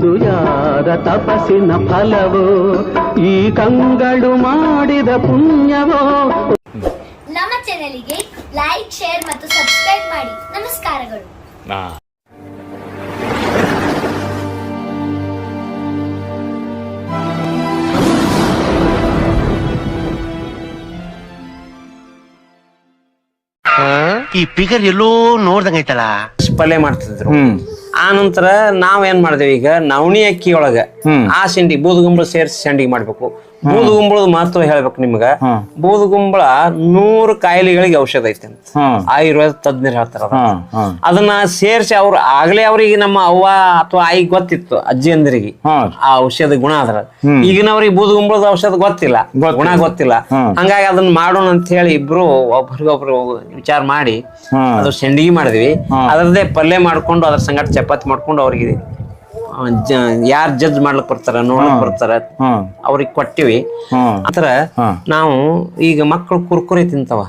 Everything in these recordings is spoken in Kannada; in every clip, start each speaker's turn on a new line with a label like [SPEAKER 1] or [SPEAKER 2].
[SPEAKER 1] ಇದು ಯಾರ ತಪಸ್ಸಿನ ಫಲವೋ? ಈ ಕಂಗಳು ಮಾಡಿದ ಪುಣ್ಯವೋ?
[SPEAKER 2] ನಮ್ಮ ಚಾನೆಲ್ಗೆ ಲೈಕ್ ಶೇರ್ ಮತ್ತು ಸಬ್ಸ್ಕ್ರೈಬ್ ಮಾಡಿ. ನಮಸ್ಕಾರಗಳು.
[SPEAKER 3] ಈ ಪಿಗರ್ ಎಲ್ಲೋ ನೋಡ್ದಂಗೈತಲ್ಲ
[SPEAKER 4] ಪಲ್ಯ ಮಾಡ್ತಿದ್ರು.
[SPEAKER 5] ಹ್ಮ್.
[SPEAKER 4] ಆ ನಂತರ ನಾವೇನ್ ಮಾಡಿದೇವಿ ಈಗ ನವಣಿ ಅಕ್ಕಿ ಒಳಗ ಆ ಸಿಂಡಿ ಬೂದುಗುಂಬಳ ಸೇರಿಸಿ ಸಂಡಿಗೆ ಮಾಡ್ಬೇಕು. ಬೂದುಗುಂಬಳದ ಮಹತ್ವ ಹೇಳ್ಬೇಕು ನಿಮ್ಗ. ಬೂದುಗುಂಬಳ ನೂರು ಕಾಯಿಲೆಗಳಿಗೆ ಔಷಧ ಐತೆ ಅಂತ. ಆಯುರ್ವೇದ ತಜ್ಞರು ಹೇಳ್ತಾರ ಅದನ್ನ. ಸೇರಿಸಿ ಅವ್ರು ಆಗ್ಲೇ ಅವ್ರಿಗೆ ನಮ್ಮ ಅವ್ವ ಅಥವಾ ಆಯಿ ಗೊತ್ತಿತ್ತು
[SPEAKER 5] ಅಜ್ಜಿಯಂದಿರಿಗೆ
[SPEAKER 4] ಆ ಔಷಧ ಗುಣ ಅದ್ರ. ಈಗಿನವ್ರಿಗೆ ಬೂದುಗುಂಬಳದ ಔಷಧ ಗೊತ್ತಿಲ್ಲ. ಗುಣ ಗೊತ್ತಿಲ್ಲ. ಹಂಗಾಗಿ ಅದನ್ನ ಮಾಡೋಣ ಅಂತ ಹೇಳಿ ಇಬ್ರು ಒಬ್ರಿಗೊಬ್ರು ವಿಚಾರ ಮಾಡಿ
[SPEAKER 5] ಅದ್ರ
[SPEAKER 4] ಅದು ಸೆಂಡಿಗೆ ಮಾಡಿದ್ವಿ. ಅದರದೇ ಪಲ್ಯ ಮಾಡ್ಕೊಂಡು ಅದ್ರ ಸಂಗಟ ಚಪಾತಿ ಮಾಡ್ಕೊಂಡು ಅವ್ರಿಗೆ ಯಾರು ಜಡ್ಜ್ ಮಾಡ್ಲಕ್ ಬರ್ತಾರ ನೋಡಕ್ ಬರ್ತಾರ ಅವ್ರಿಗೆ ಕೊಟ್ಟಿವಿ. ಆತರ ನಾವು ಈಗ ಮಕ್ಕಳು ಕುರ್ಕುರಿ ತಿಂತಾವ.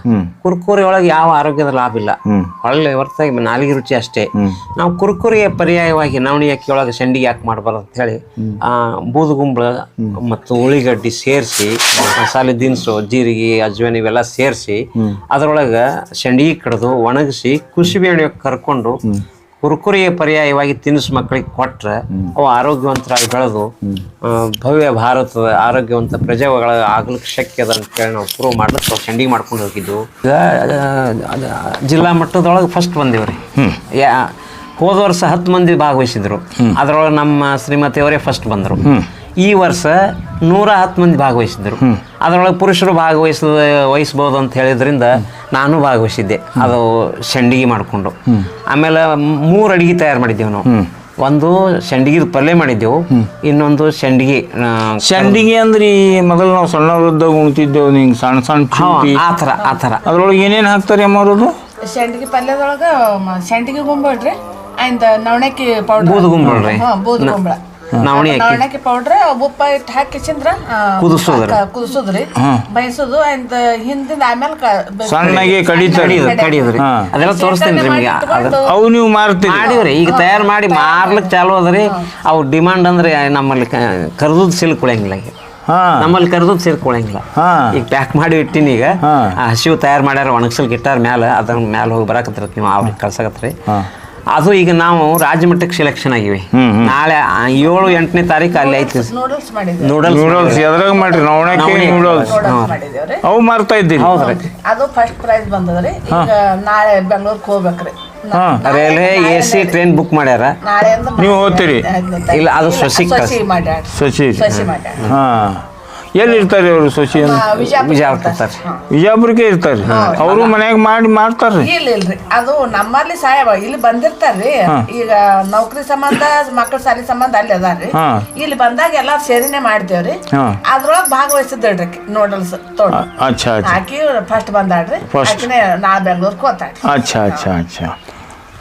[SPEAKER 4] ಕುರ್ಕುರಿ ಒಳಗೆ ಯಾವ ಆರೋಗ್ಯದ ಲಾಭ ಇಲ್ಲ. ಒಳ್ಳೆ ಹೊರತಾಗಿ ನಾಲಿಗೆ ರುಚಿ ಅಷ್ಟೇ. ನಾವು ಕುರ್ಕುರಿಯ ಪರ್ಯಾಯವಾಗಿ ನವಣಿ ಅಕ್ಕಿ ಒಳಗೆ ಸಂಡಿಗೆ ಯಾಕೆ ಮಾಡಬಾರ್ದು ಅಂತ ಹೇಳಿ ಆ ಬೂದುಗುಂಬಳ ಮತ್ತು ಉಳ್ಳಿಗಡ್ಡಿ ಸೇರಿಸಿ ಮಸಾಲೆ ದಿನಸು ಜೀರಿಗೆ ಅಜ್ವನ್ ಇವೆಲ್ಲ ಸೇರಿಸಿ ಅದರೊಳಗ ಸಂಡಿಗೆ ಕಡ್ದು ಒಣಗಿಸಿ ಕುಸುಬೆ ಎಣ್ಣೆ ಕರ್ಕೊಂಡು ಕುರ್ಕುರಿಯ ಪರ್ಯಾಯವಾಗಿ ತಿನಿಸು ಮಕ್ಕಳಿಗೆ ಕೊಟ್ಟರೆ ಅವು ಆರೋಗ್ಯವಂತರಾಗಿ ಬೆಳೆದು ಭವ್ಯ ಭಾರತದ ಆರೋಗ್ಯವಂತ ಪ್ರಜೆಗಳ ಆಗ್ಲಿಕ್ಕೆ ಶಕ್ಯ ಅದ ಅಂತೇಳಿ ನಾವು ಪ್ರೂವ್ ಮಾಡ್ಲಿಕ್ಕೆ ಚಂಡಿಗೆ ಮಾಡ್ಕೊಂಡು ಹೋಗಿದ್ದು. ಈಗ ಜಿಲ್ಲಾ ಮಟ್ಟದೊಳಗೆ ಫಸ್ಟ್ ಬಂದಿವ್ರಿ. ಯಾ ಹೋದ ವರ್ಷ ಹತ್ತು ಮಂದಿ ಭಾಗವಹಿಸಿದ್ರು. ಅದರೊಳಗೆ ನಮ್ಮ ಶ್ರೀಮತಿಯವರೇ ಫಸ್ಟ್ ಬಂದರು. ಈ ವರ್ಷ ನೂರ ಹತ್ತು ಮಂದಿ ಭಾಗವಹಿಸಿದ್ರು ಅದರೊಳಗೆ ಪುರುಷರು ಭಾಗವಹಿಸ ವಹಿಸ್ಬೋದು ಅಂತ ಹೇಳಿದ್ರಿಂದ ನಾನು ಭಾಗವಹಿಸಿದ್ದೆ. ಅದು ಸಂಡಿಗೆ ಮಾಡಿಕೊಂಡು. ಆಮೇಲೆ ಮೂರು ಅಡಿಗೆ ತಯಾರು ಮಾಡಿದ್ದೇವೆ ನಾವು. ಒಂದು ಸಂಡಿಗೆ ಪಲ್ಯ ಮಾಡಿದ್ದೆವು. ಇನ್ನೊಂದು ಸಂಡಿಗೆ
[SPEAKER 5] ಸಂಡಿಗೆ ಅಂದ್ರೆ ಈ ಮೊದಲು ನಾವು ಸಣ್ಣವರಿದ್ದಾಗ ಉಣ್ತಿದ್ದೆವು ನಿಂಗೆ ಸಣ್ಣ ಸಣ್ಣ
[SPEAKER 4] ಆ ಥರ ಆ ಥರ.
[SPEAKER 5] ಅದ್ರೊಳಗೆ ಏನೇನು ಹಾಕ್ತಾರೆ ಅಮ್ಮ
[SPEAKER 6] ಶಂಡಿಗೆ ಸಂಡಿಗೆ ಪಲ್ಯದೊಳಗೆ ಶಂಡಿಗೆ ಗುಂಬಳ್ರಿ ಆಯ್ತ ನವಣಕ್ಕಿ ಪೌಡರ್
[SPEAKER 4] ಗುಂಬಳ್ರಿ ರೀ.
[SPEAKER 6] ಬೂದು ಬೂದುಗುಂಬಳ
[SPEAKER 4] ನವಣಿ ಅಕ್ಕಿ
[SPEAKER 6] ನವಣಕ್ಕಿ ಪೌಡ್ರ್ ಉಪ್ಪ ಇಟ್ಟು ಹಾಕಿ ಚಂದ್ರ
[SPEAKER 4] ಕುದಿಸೋದ್ರಿ.
[SPEAKER 6] ಕುದಿಸೋದ್ರಿ ಬಯಸೋದು ಅಂತ ಹಿಂದಿಂದ ಆಮೇಲೆ
[SPEAKER 5] ಸಣ್ಣಗೆ ಕಡಿತಾರೆ
[SPEAKER 4] ಕಡಿಯೋದು. ಕಡಿಯೋದ್ರಿ ಅದೆಲ್ಲ ತೋರಿಸ್ತೀನಿ ನಿಮಗೆ.
[SPEAKER 5] ಅವು ನೀವು ಮಾರ್ತೀವಿ
[SPEAKER 4] ಮಾಡಿವ್ರಿ. ಈಗ ತಯಾರು ಮಾಡಿ ಮಾರ್ಲಿಕ್ಕೆ ಚಾಲು ಅದ್ರಿ ಅವು ಡಿಮಾಂಡ್ ಅಂದ್ರೆ ನಮ್ಮಲ್ಲಿ ಕರೆದು ಸಿಲ್ಕ್ ಉಳಿಯಂಗಿಲ್ಲ ಈಗ.
[SPEAKER 5] ಹಾ.
[SPEAKER 4] ನಮ್ಮಲ್ಲಿ ಕರೆದು ಸಿಲ್ಕ್ ಉಳಿಯಂಗಿಲ್ಲ. ಈಗ ಪ್ಯಾಕ್ ಮಾಡಿ ಇಟ್ಟಿನಿ ಈಗ. ಆ ಹಸಿವು ತಯಾರು ಮಾಡ್ಯಾರ ಒಣಗ್ಸಲ್ ಇಟ್ಟಾರ ಮ್ಯಾಲ ಅದ್ರ ಮ್ಯಾಲ ಹೋಗಿ ಬರಾಕತ್ತಿರತ್ ನೀವು ಅವ್ರಿಗೆ ಕಳ್ಸಕತ್ರಿ. ಅದು ಈಗ ನಾವು ರಾಜ್ಯ ಮಟ್ಟಕ್ಕೆ ಸೆಲೆಕ್ಷನ್ ಆಗಿವಿ. ನಾಳೆ ಏಳು ಎಂಟನೇ ತಾರೀಕು ಅಲ್ಲಿ ಐತಿ.
[SPEAKER 6] ನೂಡಲ್ಸ್ ಮಾಡಿದ್ವಿ
[SPEAKER 4] ನೂಡಲ್ಸ್
[SPEAKER 5] ನೂಡಲ್ಸ್ ಎದ್ರಾಗ ಮಾಡ್ರಿ? ನವಣಕ್ಕೆ. ನೂಡಲ್ಸ್ ಅವು ಮಾರ್ತಾ ಇದ್ದೀವಿ
[SPEAKER 4] ಹೌದ್ರಿ
[SPEAKER 6] ಅದು ಫಸ್ಟ್ ಪ್ರೈಸ್ ಬಂದದ್ರಿ. ಈಗ ನಾಳೆ ಬೆಂಗಳೂರಿಗೆ ಹೋಗ್ಬೇಕ್ರಿ.
[SPEAKER 5] ಹಾ.
[SPEAKER 4] Railway A C train book ಮಾಡ್ಯಾರ?
[SPEAKER 5] ನೀವು ಹೋಗ್ತೀರಿ?
[SPEAKER 4] ಇಲ್ಲ, ಅದು
[SPEAKER 6] ಶಶಿ ಮಾಡ್ಯಾರ
[SPEAKER 5] ಶಶಿ.
[SPEAKER 6] ಸಸಿ ಮಾಡ್ಯಾರ
[SPEAKER 5] ಹಾ. ಎಲ್ಲಿ ಇರ್ತಾರೆ ಅವರು ಶಶಿ ವಿಜಾಪುರ
[SPEAKER 6] ವಿಜಾಪುರ್ತಾರೆ ವಿಜಯಪುರ ಇರ್ತಾರೆ.
[SPEAKER 5] ಅವರು ಮನ್ಯಾಗ ಮಾಡಿ ಮಾಡ್ತಾರೆ.
[SPEAKER 6] ಇಲ್ಲ ಇಲ್ರಿ ಅದು ನಮ್ಮಲ್ಲಿ ಸಾಯಬ ಇಲ್ಲಿ ಬಂದಿರ್ತಾರ್ರಿ ಈಗ ನೌಕರಿ ಸಂಬಂಧ ಮಕ್ಕಳ ಸಾಲಿ ಸಂಬಂಧ ಅಲ್ಲಿ ಅದಾರ್ರಿ
[SPEAKER 5] ಹಾ.
[SPEAKER 6] ಇಲ್ಲಿ ಬಂದಾಗ ಎಲ್ಲಾ ಸೇರಿನೆ ಮಾಡ್ತೇವ್ರಿ
[SPEAKER 5] ಹಾ.
[SPEAKER 6] ಅದ್ರೊಳಗ ಭಾಗವಹಿಸಿದ್ರಿ ನೋಡಲ್ಸ್
[SPEAKER 5] ಅಚ್ಚಾ ಅಚ್ಚಾ.
[SPEAKER 6] ಆಕಿ ಫಸ್ಟ್ ಬಂದಾಡ್ರಿ
[SPEAKER 5] First.
[SPEAKER 6] ಆಕಿನೇ ನಾ ಬೆಂಗ್ಳೂರ್ಗೆ
[SPEAKER 5] ಅಚ್ಚಾ ಅಚ್ಚಾ ಅಚ್ಚಾ.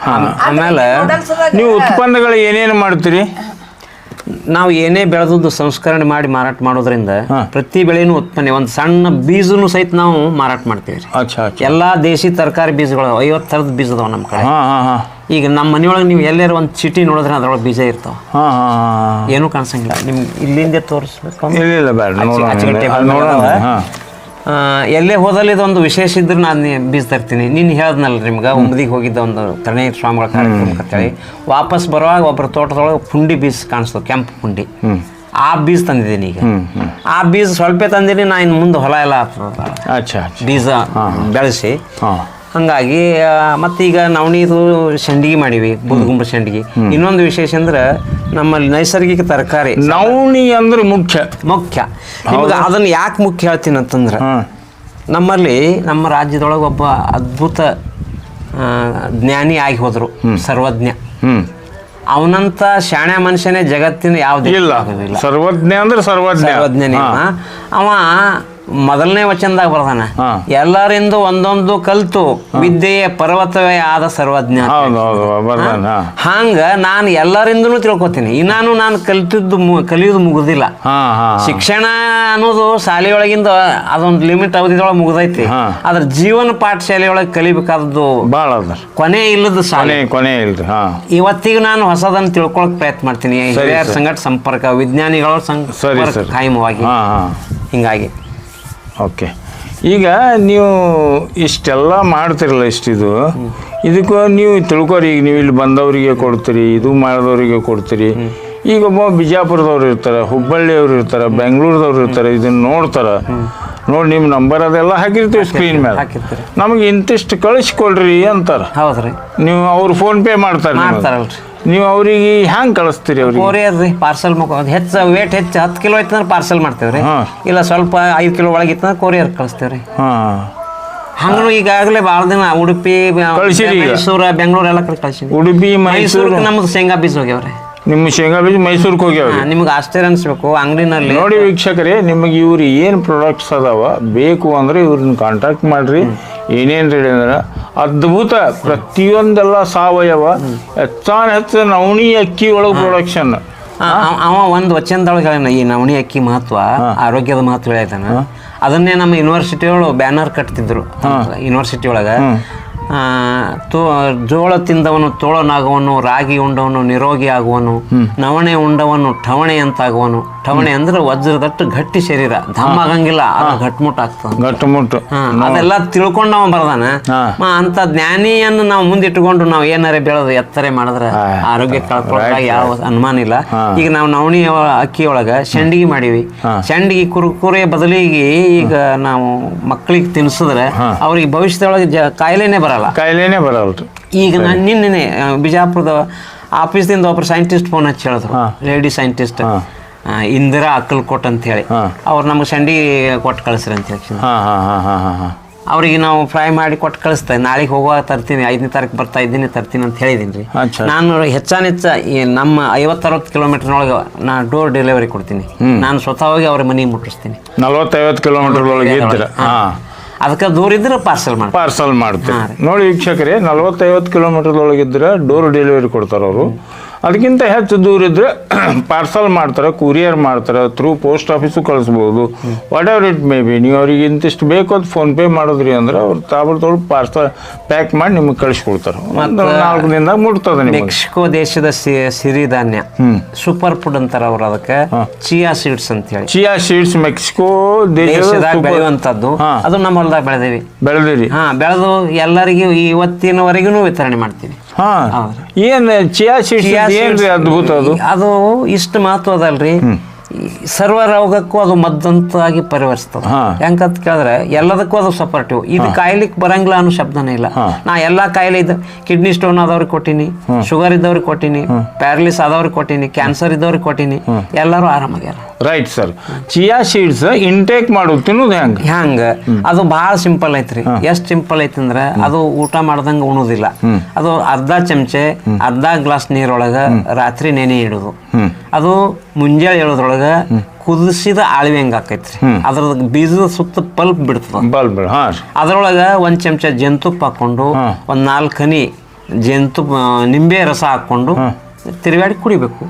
[SPEAKER 5] ಹಾ.
[SPEAKER 4] ಆಮೇಲೆ
[SPEAKER 5] ನೀವು ಉತ್ಪನ್ನಗಳು ಏನೇನು ಮಾಡ್ತೀರಿ?
[SPEAKER 4] ನಾವು ಏನೇ ಬೆಳೆದದ್ದು ಸಂಸ್ಕರಣೆ ಮಾಡಿ ಮಾರಾಟ ಮಾಡೋದ್ರಿಂದ ಪ್ರತಿ ಬೆಳೆನೂ ಉತ್ಪನ್ನ ಒಂದು ಸಣ್ಣ ಬೀಜನು ಸಹಿತ ನಾವು ಮಾರಾಟ ಮಾಡ್ತೀವಿ ಎಲ್ಲಾ ದೇಶಿ ತರಕಾರಿ ಬೀಜಗಳು ಐವತ್ತು ಥರದ ಬೀಜ ಅದಾವ ನಮ್ಮ ಕಡೆ. ಈಗ ನಮ್ಮ ಮನೆಯೊಳಗೆ ನೀವು ಎಲ್ಲಾರು ಒಂದು ಚೀಟಿ ನೋಡಿದ್ರೆ ಅದ್ರೊಳಗೆ ಬೀಜ ಇರ್ತಾವ. ಏನೂ ಕಾಣಿಸಂಗಿಲ್ಲ. ನಿಮ್ಗೆ ಇಲ್ಲಿಂದ ತೋರಿಸ್ಬೇಕು. ಎಲ್ಲೇ ಹೋದಲ್ಲಿ ಇದೊಂದು ವಿಶೇಷ ಇದ್ರೆ ನಾನು ಬೀಜ ತರ್ತೀನಿ ನೀನು ಹೇಳ್ದನಲ್ಲ ನಿಮ್ಗೆ ಉಮ್ದಿಗೆ ಹೋಗಿದ್ದ ಒಂದು ತರಣಿ ಸ್ವಾಮಿಗಳ ಕಾರ್ಯಕ್ರಮ ಅಂತೇಳಿ. ವಾಪಸ್ ಬರುವಾಗ ಒಬ್ಬರ ತೋಟದೊಳಗೆ ಪುಂಡಿ ಬೀಜ ಕಾಣಿಸ್ತು ಕೆಂಪು ಪುಂಡಿ ಆ ಬೀಜ ತಂದಿದ್ದೀನಿ ಈಗ. ಆ ಬೀಜ ಸ್ವಲ್ಪ ತಂದಿನಿ ನಾ ಇನ್ನು ಮುಂದೆ ಹೊಲ ಎಲ್ಲ ಬೀಜ ಬೆಳೆಸಿ. ಹಂಗಾಗಿ ಮತ್ತೀಗ ನವಣಿದು ಸಂಡಿಗೆ ಮಾಡೀವಿ ಬುದ್ಗುಂಬ ಸಂಡಿಗೆ ಇನ್ನೊಂದು ವಿಶೇಷ ಅಂದ್ರೆ ನಮ್ಮಲ್ಲಿ ನೈಸರ್ಗಿಕ ತರಕಾರಿ.
[SPEAKER 5] ನವಣಿ ಅಂದ್ರೆ ಮುಖ್ಯ.
[SPEAKER 4] ಮುಖ್ಯ. ನಿಮ್ಗೆ ಅದನ್ನ ಯಾಕೆ ಮುಖ್ಯ ಹೇಳ್ತೀನಿ ಅಂತಂದ್ರೆ ನಮ್ಮಲ್ಲಿ ನಮ್ಮ ರಾಜ್ಯದೊಳಗೆ ಒಬ್ಬ ಅದ್ಭುತ ಜ್ಞಾನಿ ಆಗಿ ಹೋದರು ಸರ್ವಜ್ಞ. ಅವನಂತ ಶಾಣೆ ಮನುಷ್ಯನೇ ಜಗತ್ತಿನ ಯಾವ್ದು
[SPEAKER 5] ಇಲ್ಲ. ಸರ್ವಜ್ಞ ಅಂದ್ರೆ ಸರ್ವಜ್ಞ.
[SPEAKER 4] ಸರ್ವಜ್ಞನೇ. ಅವ. ಮೊದಲನೇ ವಚನದಾಗ ಬರ್ದಾನ?
[SPEAKER 5] ಹಾ.
[SPEAKER 4] ಎಲ್ಲರಿಂದ ಒಂದೊಂದು ಕಲ್ತು ವಿದ್ಯೆಯ ಪರ್ವತವೇ ಆದ ಸರ್ವಜ್ಞ ಹಂಗ ನಾನು ಎಲ್ಲರಿಂದನು ತಿಳ್ಕೊತೀನಿ. ಇನ್ನಾನು ನಾನು ಕಲ್ತಿದ್ದು ಕಲಿಯೋದು ಮುಗುದಿಲ್ಲ. ಶಿಕ್ಷಣ ಅನ್ನೋದು ಶಾಲೆಯೊಳಗಿಂದ ಅದೊಂದು ಲಿಮಿಟ್ ಅವಧಿದೊಳಗೆ ಮುಗ್ದೈತಿ. ಆದ್ರ ಜೀವನ ಜೀವನ ಪಾಠಶಾಲೆಯೊಳಗೆ ಕಲಿಬೇಕಾದದ್ದು
[SPEAKER 5] ಬಹಳ
[SPEAKER 4] ಕೊನೆ ಇಲ್ಲದ ಶಾಲೆ.
[SPEAKER 5] ಕೊನೆ ಇಲ್ಲ ಇಲ್ರಿ
[SPEAKER 4] ಇವತ್ತಿಗೆ ನಾನು ಹೊಸದನ್ನು ತಿಳ್ಕೊಳಕ್ ಪ್ರಯತ್ನ ಮಾಡ್ತೀನಿ. ಹಿರಿಯರ. ಸಂಘಟ ಸಂಪರ್ಕ ವಿಜ್ಞಾನಿಗಳ
[SPEAKER 5] ಸಂಘ
[SPEAKER 4] ಸಂಪರ್ಕ ಕಾಯಮವಾಗಿ ಹಿಂಗಾಗಿ.
[SPEAKER 5] ಓಕೆ. ಈಗ ನೀವು ಇಷ್ಟೆಲ್ಲ ಮಾಡ್ತಿರಲ್ಲ ಇಷ್ಟಿದು, ಇದಕ್ಕೂ ನೀವು ತಿಳ್ಕೊರಿ, ಈಗ ನೀವು ಇಲ್ಲಿ ಬಂದವರಿಗೆ ಕೊಡ್ತೀರಿ, ಇದು ಮಾಡಿದವರಿಗೆ ಕೊಡ್ತೀರಿ. ಈಗ ಒಬ್ಬ ಬಿಜಾಪುರದವ್ರು ಇರ್ತಾರೆ ಹುಬ್ಬಳ್ಳಿಯವ್ರು ಇರ್ತಾರೆ ಬೆಂಗಳೂರದವ್ರು ಇರ್ತಾರೆ ಇದನ್ನ ನೋಡ್ತಾರೆ. ನೋಡಿ ನಿಮ್ಮ ನಂಬರ್ ಅದೆಲ್ಲ ಹಾಕಿರ್ತೀವಿ ಸ್ಕ್ರೀನ್ ಮೇಲೆ. ನಮಗೆ ಇಂತಿಷ್ಟು ಕಳಿಸ್ಕೊಳ್ರಿ ಅಂತಾರೆ.
[SPEAKER 4] ಹೌದ್ರಿ.
[SPEAKER 5] ನೀವು ಅವ್ರು ಫೋನ್ ಪೇ ಮಾಡ್ತಾರೆ. ನೀವು ಅವರಿಗೆ ಹ್ಯಾಂಗೆ ಕಳಿಸ್ತೀರಿ ಅವ್ರಿಗೆ?
[SPEAKER 4] ಕೊರಿಯರ್ ರೀ ಪಾರ್ಸಲ್ ಮುಖ ಹೆಚ್ಚು ವೇಟ್ ಹೆಚ್ಚು ಹತ್ತು ಕಿಲೋ ಐತಂದ್ರೆ ಪಾರ್ಸಲ್ ಮಾಡ್ತೇವ್ರಿ.
[SPEAKER 5] ರೀ
[SPEAKER 4] ಇಲ್ಲ ಸ್ವಲ್ಪ ಐದು ಕಿಲೋ ಒಳಗೆ ಇತ್ತಂದ್ರೆ ಕೊರಿಯರ್ ಕಳಿಸ್ತೇವ್ರಿ.
[SPEAKER 5] ಹಾಂ.
[SPEAKER 4] ಹಂಗೂ ಈಗಾಗಲೇ ಭಾಳ ದಿನ ಉಡುಪಿ? ಮೈಸೂರು ಬೆಂಗಳೂರು ಎಲ್ಲ ಕಡೆ ಕಳಿಸಿ
[SPEAKER 5] ಉಡುಪಿ ಮೈಸೂರು.
[SPEAKER 4] ನಮ್ದು ಶೇಂಗಾ ಬೀಜ ಹೋಗ್ಯಾವ್ರಿ.
[SPEAKER 5] ನಿಮ್ಮ ಶೇಂಗಾ ಬೀಜ ಮೈಸೂರಿಗೆ ಹೋಗ್ಯಾವ
[SPEAKER 4] ನಿಮ್ಗೆ ಆಶ್ಚರ್ಯ ಅನ್ಸ್ಬೇಕು ಅಂಗಡಿನಲ್ಲಿ.
[SPEAKER 5] ನೋಡಿ ವೀಕ್ಷಕರೇ ನಿಮಗೆ ಇವ್ರು ಏನು ಪ್ರಾಡಕ್ಟ್ಸ್ ಅದಾವ ಬೇಕು ಅಂದ್ರೆ ಇವ್ರನ್ನ ಕಾಂಟ್ಯಾಕ್ಟ್ ಮಾಡ್ರಿ. ಏನೇನು ರೆಡಿ ಅಂದ್ರೆ ಅದ್ಭುತ ಪ್ರತಿಯೊಂದೆಲ್ಲ ಸಾವಯವ ಹೆಚ್ಚಾನ ಹೆಚ್ಚು ನವಣಿ ಅಕ್ಕಿ ಒಳಗೆ ಪ್ರೊಡಕ್ಷನ್
[SPEAKER 4] ಅವ- ಒಂದು ವಚನದೊಳಗೆ ಹೇಳ್ಯಾನ, ಈ ನವಣಿ ಅಕ್ಕಿ ಮಹತ್ವ ಆರೋಗ್ಯದ ಮಹತ್ವ ಹೇಳ್ತಾನ. ಅದನ್ನೇ ನಮ್ಮ ಯೂನಿವರ್ಸಿಟಿಯೊಳು ಬ್ಯಾನರ್ ಕಟ್ತಿದ್ರು. ಯೂನಿವರ್ಸಿಟಿ ಒಳಗೆ. ತೋ ಜೋಳ ತಿಂದವನು ತೋಳನಾಗುವನು ರಾಗಿ ಉಂಡವನು ನಿರೋಗಿ ಆಗುವನು ನವಣೆ ಉಂಡವನು ಠವಣೆ ಅಂತಾಗುವನು. ಟವಣೆ ಅಂದ್ರೆ ವಜ್ರದಟ್ಟು ಗಟ್ಟಿ ಶರೀರ. ಧಮ್ಮ ಆಗಂಗಿಲ್ಲ ಅದು ಗಟ್ಮುಟ್ ಆಗ್ತದ
[SPEAKER 5] ಗಟ್ಟುಮುಟ್ಟು
[SPEAKER 4] ಅದೆಲ್ಲ ತಿಳ್ಕೊಂಡು ಅವ ಬರ್ದಾನ. ಅಂತ ಜ್ಞಾನಿಯನ್ನು ನಾವು ಮುಂದಿಟ್ಟುಕೊಂಡು ನಾವು ಏನಾರೇ ಬೆಳೆದು ಎತ್ತರೆ ಮಾಡಿದ್ರೆ ಆರೋಗ್ಯ ಕಳ್ಕೊಳ್ಳೋದಾಗ ಯಾವ ಅನುಮಾನ ಇಲ್ಲ. ಈಗ ನಾವು ನವಣಿ ಅಕ್ಕಿ ಒಳಗ ಶಂಡಿಗೆ ಮಾಡೀವಿ. ಶಂಡಿಗೆ ಕುರುಕುರೆ ಬದಲಿಗೆ ಈಗ ನಾವು ಮಕ್ಕಳಿಗೆ ತಿನ್ಸಿದ್ರೆ ಅವ್ರಿಗೆ ಭವಿಷ್ಯದೊಳಗೆ ಜ ಕಾಯಿಲೆನೆ ಬರಲ್ಲ.
[SPEAKER 5] ಕಾಯಿಲೆನೆ ಬರಲ್ಲ
[SPEAKER 4] ಈಗ ನಾನು ನಿನ್ನೆ ಬಿಜಾಪುರದ ಆಫೀಸ್ದಿಂದ ಒಬ್ರು ಸೈಂಟಿಸ್ಟ್ ಫೋನ್ ಹಚ್ಚಿ ಹೇಳಿದ್ರು. Lady scientist. ಇಂದಿರಾ ಅಕ್ಕಲ್ಕೋಟ್ ಅಂತ ಹೇಳಿ ಅವ್ರು ನಮ್ಗೆ ಸಂಡಿ ಕೊಟ್ಟು ಕಳಿಸ್ರಿ ಅಂತ ಹೇಳಿ ಅವ್ರಿಗೆ ನಾವು ಫ್ರೈ ಮಾಡಿ ಕೊಟ್ಟು ಕಳಿಸ್ತಾ ನಾಳೆಗೆ ಹೋಗುವಾಗ ತರ್ತೀನಿ ಐದನೇ ತಾರೀಕು ಬರ್ತಾ ಇದ್ದೀನಿ ತರ್ತೀನಿ ಅಂತ ಹೇಳಿದೀನಿ ರೀ ನಾನು ಹೆಚ್ಚಾನ ಹೆಚ್ಚ ಈ ನಮ್ಮ ಐವತ್ತರವತ್ತು ಕಿಲೋಮೀಟರ್ನೊಳಗೆ ನಾ ಡೋರ್ ಡೆಲಿವರಿ ಕೊಡ್ತೀನಿ. ನಾನು ಸ್ವತಃ ಹೋಗಿ ಅವ್ರ ಮನೆಗೆ ಮುಟ್ಟಿಸ್ತೀನಿ.
[SPEAKER 5] ನಲವತ್ತೈವತ್ತು ಕಿಲೋಮೀಟರ್ ಒಳಗೆ
[SPEAKER 4] ಅದಕ್ಕೆ ದೂರ ಇದ್ರೆ ಪಾರ್ಸಲ್ ಮಾಡಿ
[SPEAKER 5] ಪಾರ್ಸಲ್ ಮಾಡ್ತೀನಿ. ನೋಡಿ ವೀಕ್ಷಕರೇ ನಲವತ್ತೈವತ್ತು ಕಿಲೋಮೀಟರ್ ಒಳಗಿದ್ರೆ ಡೋರ್ ಡೆಲಿವರಿ ಕೊಡ್ತಾರೆ ಅವರು. ಅದಕ್ಕಿಂತ ಹೆಚ್ಚು ದೂರ ಇದ್ರೆ ಪಾರ್ಸಲ್ ಮಾಡ್ತಾರೆ ಕುರಿಯರ್ ಮಾಡ್ತಾರೆ ಥ್ರೂ ಪೋಸ್ಟ್ ಆಫೀಸು ಕಳಿಸ್ಬೋದು. Whatever it may be ನೀವು ಅವ್ರಿಗೆ ಇಂತಿಷ್ಟು ಬೇಕು ಅದು ಫೋನ್ ಪೇ ಮಾಡಿದ್ರಿ ಅಂದ್ರೆ ಅವ್ರು ತಾಬಡ್ತೊಳು ಪಾರ್ಸಲ್ ಪ್ಯಾಕ್ ಮಾಡಿ ನಿಮಗೆ ಕಳಿಸ್ಕೊಡ್ತಾರೆ. ಒಂದು ನಾಲ್ಕು ದಿನದಾಗ ಮುಟ್ತದೆ ನಿಮಗೆ.
[SPEAKER 4] ಮೆಕ್ಸಿಕೋ ದೇಶದ ಸಿರಿಧಾನ್ಯ ಸೂಪರ್ ಫುಡ್ ಅಂತಾರ ಅವ್ರು ಅದಕ್ಕೆ. ಚಿಯಾ ಸೀಡ್ಸ್ ಅಂತ ಹೇಳಿ
[SPEAKER 5] ಚಿಯಾ ಸೀಡ್ಸ್ ಮೆಕ್ಸಿಕೋ ದೇಶದ
[SPEAKER 4] ದೇಶದಾಗ ಬೆಳೆಯುವಂಥದ್ದು. ಅದು ನಮ್ಮ ಹೊಲದಾಗ ಬೆಳೆದೇವಿ.
[SPEAKER 5] ಬೆಳೆದಿರಿ.
[SPEAKER 4] ಹಾ ಬೆಳೆದು ಎಲ್ಲರಿಗೂ ಇವತ್ತಿನವರೆಗೂ ವಿತರಣೆ ಮಾಡ್ತೀವಿ.
[SPEAKER 5] ಹಾ. ಏನ್ ಚಿಯಾ ಸೀಡ್ಸ್
[SPEAKER 4] Chia
[SPEAKER 5] ಏನ್ರಿ ಅದ್ಭುತ ಅದು?
[SPEAKER 4] ಅದು ಇಷ್ಟು ಮಹತ್ವ ಅದಲ್ರಿ ಈ ಸರ್ವ ರೋಗಕ್ಕೂ ಅದು ಮದ್ದಂತಾಗಿ ಪರಿವರ್ಸ್ತದೆ
[SPEAKER 5] ಯಾಕಂತ
[SPEAKER 4] ಹೆಂಗಂತ ಕೇಳಿದ್ರೆ ಎಲ್ಲದಕ್ಕೂ ಅದು ಸಪೋರ್ಟಿವ್ ಇದು ಕಾಯಿಲಿಕ್ ಬರಂಗಿಲ್ಲ ಅನ್ನೋ ಶಬ್ದನೇ ಇಲ್ಲ. ನಾ ಎಲ್ಲಾ ಕಾಯಿಲೆ ಇದ್ದ ಕಿಡ್ನಿ ಸ್ಟೋನ್ ಆದವ್ರಿಗೆ ಕೊಟ್ಟಿನಿ ಶುಗರ್ ಇದ್ದವ್ರಿಗೆ ಕೊಟ್ಟಿನಿ ಪ್ಯಾರಲಿಸ್ ಆದವ್ರಿಗೆ ಕೊಟ್ಟಿನಿ ಕ್ಯಾನ್ಸರ್ ಇದ್ದವ್ರಿಗೆ ಕೊಟ್ಟಿನಿ ಎಲ್ಲರೂ ಆರಾಮಾಗ್ಯಾರ.
[SPEAKER 5] Right sir chia seeds intake ಮಾಡೋದು ತಿನ್ನೋದು ಹೆಂಗ?
[SPEAKER 4] ಹ್ಯಾಂಗ ಅದು ಬಹಳ ಸಿಂಪಲ್ ಐತ್ರಿ. ಎಷ್ಟ್ ಸಿಂಪಲ್ ಐತಂದ್ರ ಅದು ಊಟ ಮಾಡ್ದಂಗ ಉಣೋದಿಲ್ಲ. ಅದು ಅರ್ಧ ಚಮಚೆ ಅರ್ಧ ಗ್ಲಾಸ್ ನೀರೊಳಗ ರಾತ್ರಿ ನೆನೆ ಇಡುದು. ಅದು ಮುಂಜಾನೆ ಹೇಳೋದ್ರೊಳಗ ಕುದಿಸಿದ ಆಳ್ವಿ ಹಂಗ ಆಕೈತ್ರಿ ಅದ್ರದ್ದು ಬೀಜದ ಸುತ್ತ ಪಲ್ಪ್ ಬಿಡ್ತದ. ಅದ್ರೊಳಗ ಒಂದ್ ಚಮಚ ಜೇನುತುಪ್ಪ ಹಾಕೊಂಡು ಒಂದ್ ನಾಲ್ಕನಿ ಹನಿ ಜೇನುತುಪ್ಪ ನಿಂಬೆ ರಸ ಹಾಕೊಂಡು ತಿರುಗಾಡಿ ಕುಡಿಬೇಕು.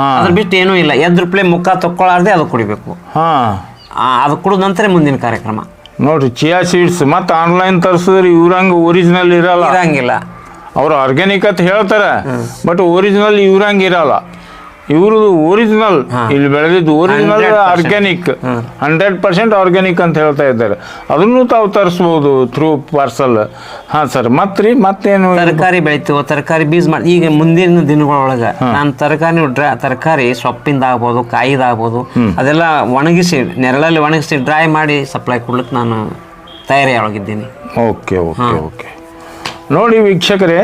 [SPEAKER 4] ಅದ್ರ ಬಿಟ್ಟು ಏನೂ ಇಲ್ಲ. ಎದ್ರುಪ್ಲೆ ಮುಖ ತಕ್ಕೊಳಾರ್ದೆ ಅದು ಕುಡಿಬೇಕು.
[SPEAKER 5] ಹಾ.
[SPEAKER 4] ಆ, ಅದು ಕುಡಿದ ನಂತರ ಮುಂದಿನ ಕಾರ್ಯಕ್ರಮ.
[SPEAKER 5] ನೋಡ್ರಿ ಚಿಯಾ ಸೀಡ್ಸ್ ಮತ್ತೆ ಆನ್ಲೈನ್ ತರಿಸಿದ್ರೆ ಇವ್ರಂಗ ಒರಿಜಿನಲ್ ಇರಲ್ಲ.
[SPEAKER 4] ಇರಂಗಿಲ್ಲ.
[SPEAKER 5] ಅವ್ರು ಆರ್ಗ್ಯಾನಿಕ್ ಅಂತ ಹೇಳ್ತಾರೆ ಬಟ್ ಒರಿಜಿನಲ್ ಇವ್ರಂಗ ಇರಲ್ಲ. ಇವ್ರದ್ದು ಒರಿಜಿನಲ್ ಇಲ್ಲಿ ಬೆಳೆದಿದ್ದು original
[SPEAKER 4] 100%
[SPEAKER 5] organic hundred percent organic ಅಂತ ಹೇಳ್ತಾ ಇದ್ದಾರೆ. ಅದನ್ನು ತಾವು ತರಿಸ್ಬೋದು ಥ್ರೂ ಪಾರ್ಸಲ್ ಹಾ ಸರ್ ಮತ್ರಿ ಮತ್ತೇನು?
[SPEAKER 4] ತರಕಾರಿ ಬೆಳಿತೀವೋ ತರಕಾರಿ ಬೀಜ ಮಾಡಿ ಈಗ ಮುಂದಿನ ದಿನಗಳೊಳಗೆ ನಾನು ತರಕಾರಿ ತರಕಾರಿ ಸೊಪ್ಪಿಂದ ಆಗ್ಬೋದು ಕಾಯಿದ ಆಗ್ಬೋದು ಅದೆಲ್ಲ ಒಣಗಿಸಿ ನೆರಳಲ್ಲಿ ಒಣಗಿಸಿ ಡ್ರೈ ಮಾಡಿ ಸಪ್ಲೈ ಕೊಡ್ಲಿಕ್ಕೆ ನಾನು ತಯಾರಿ ಒಳಗಿದ್ದೀನಿ
[SPEAKER 5] ಓಕೆ ಓಕೆ ಓಕೆ. ನೋಡಿ ವೀಕ್ಷಕರೇ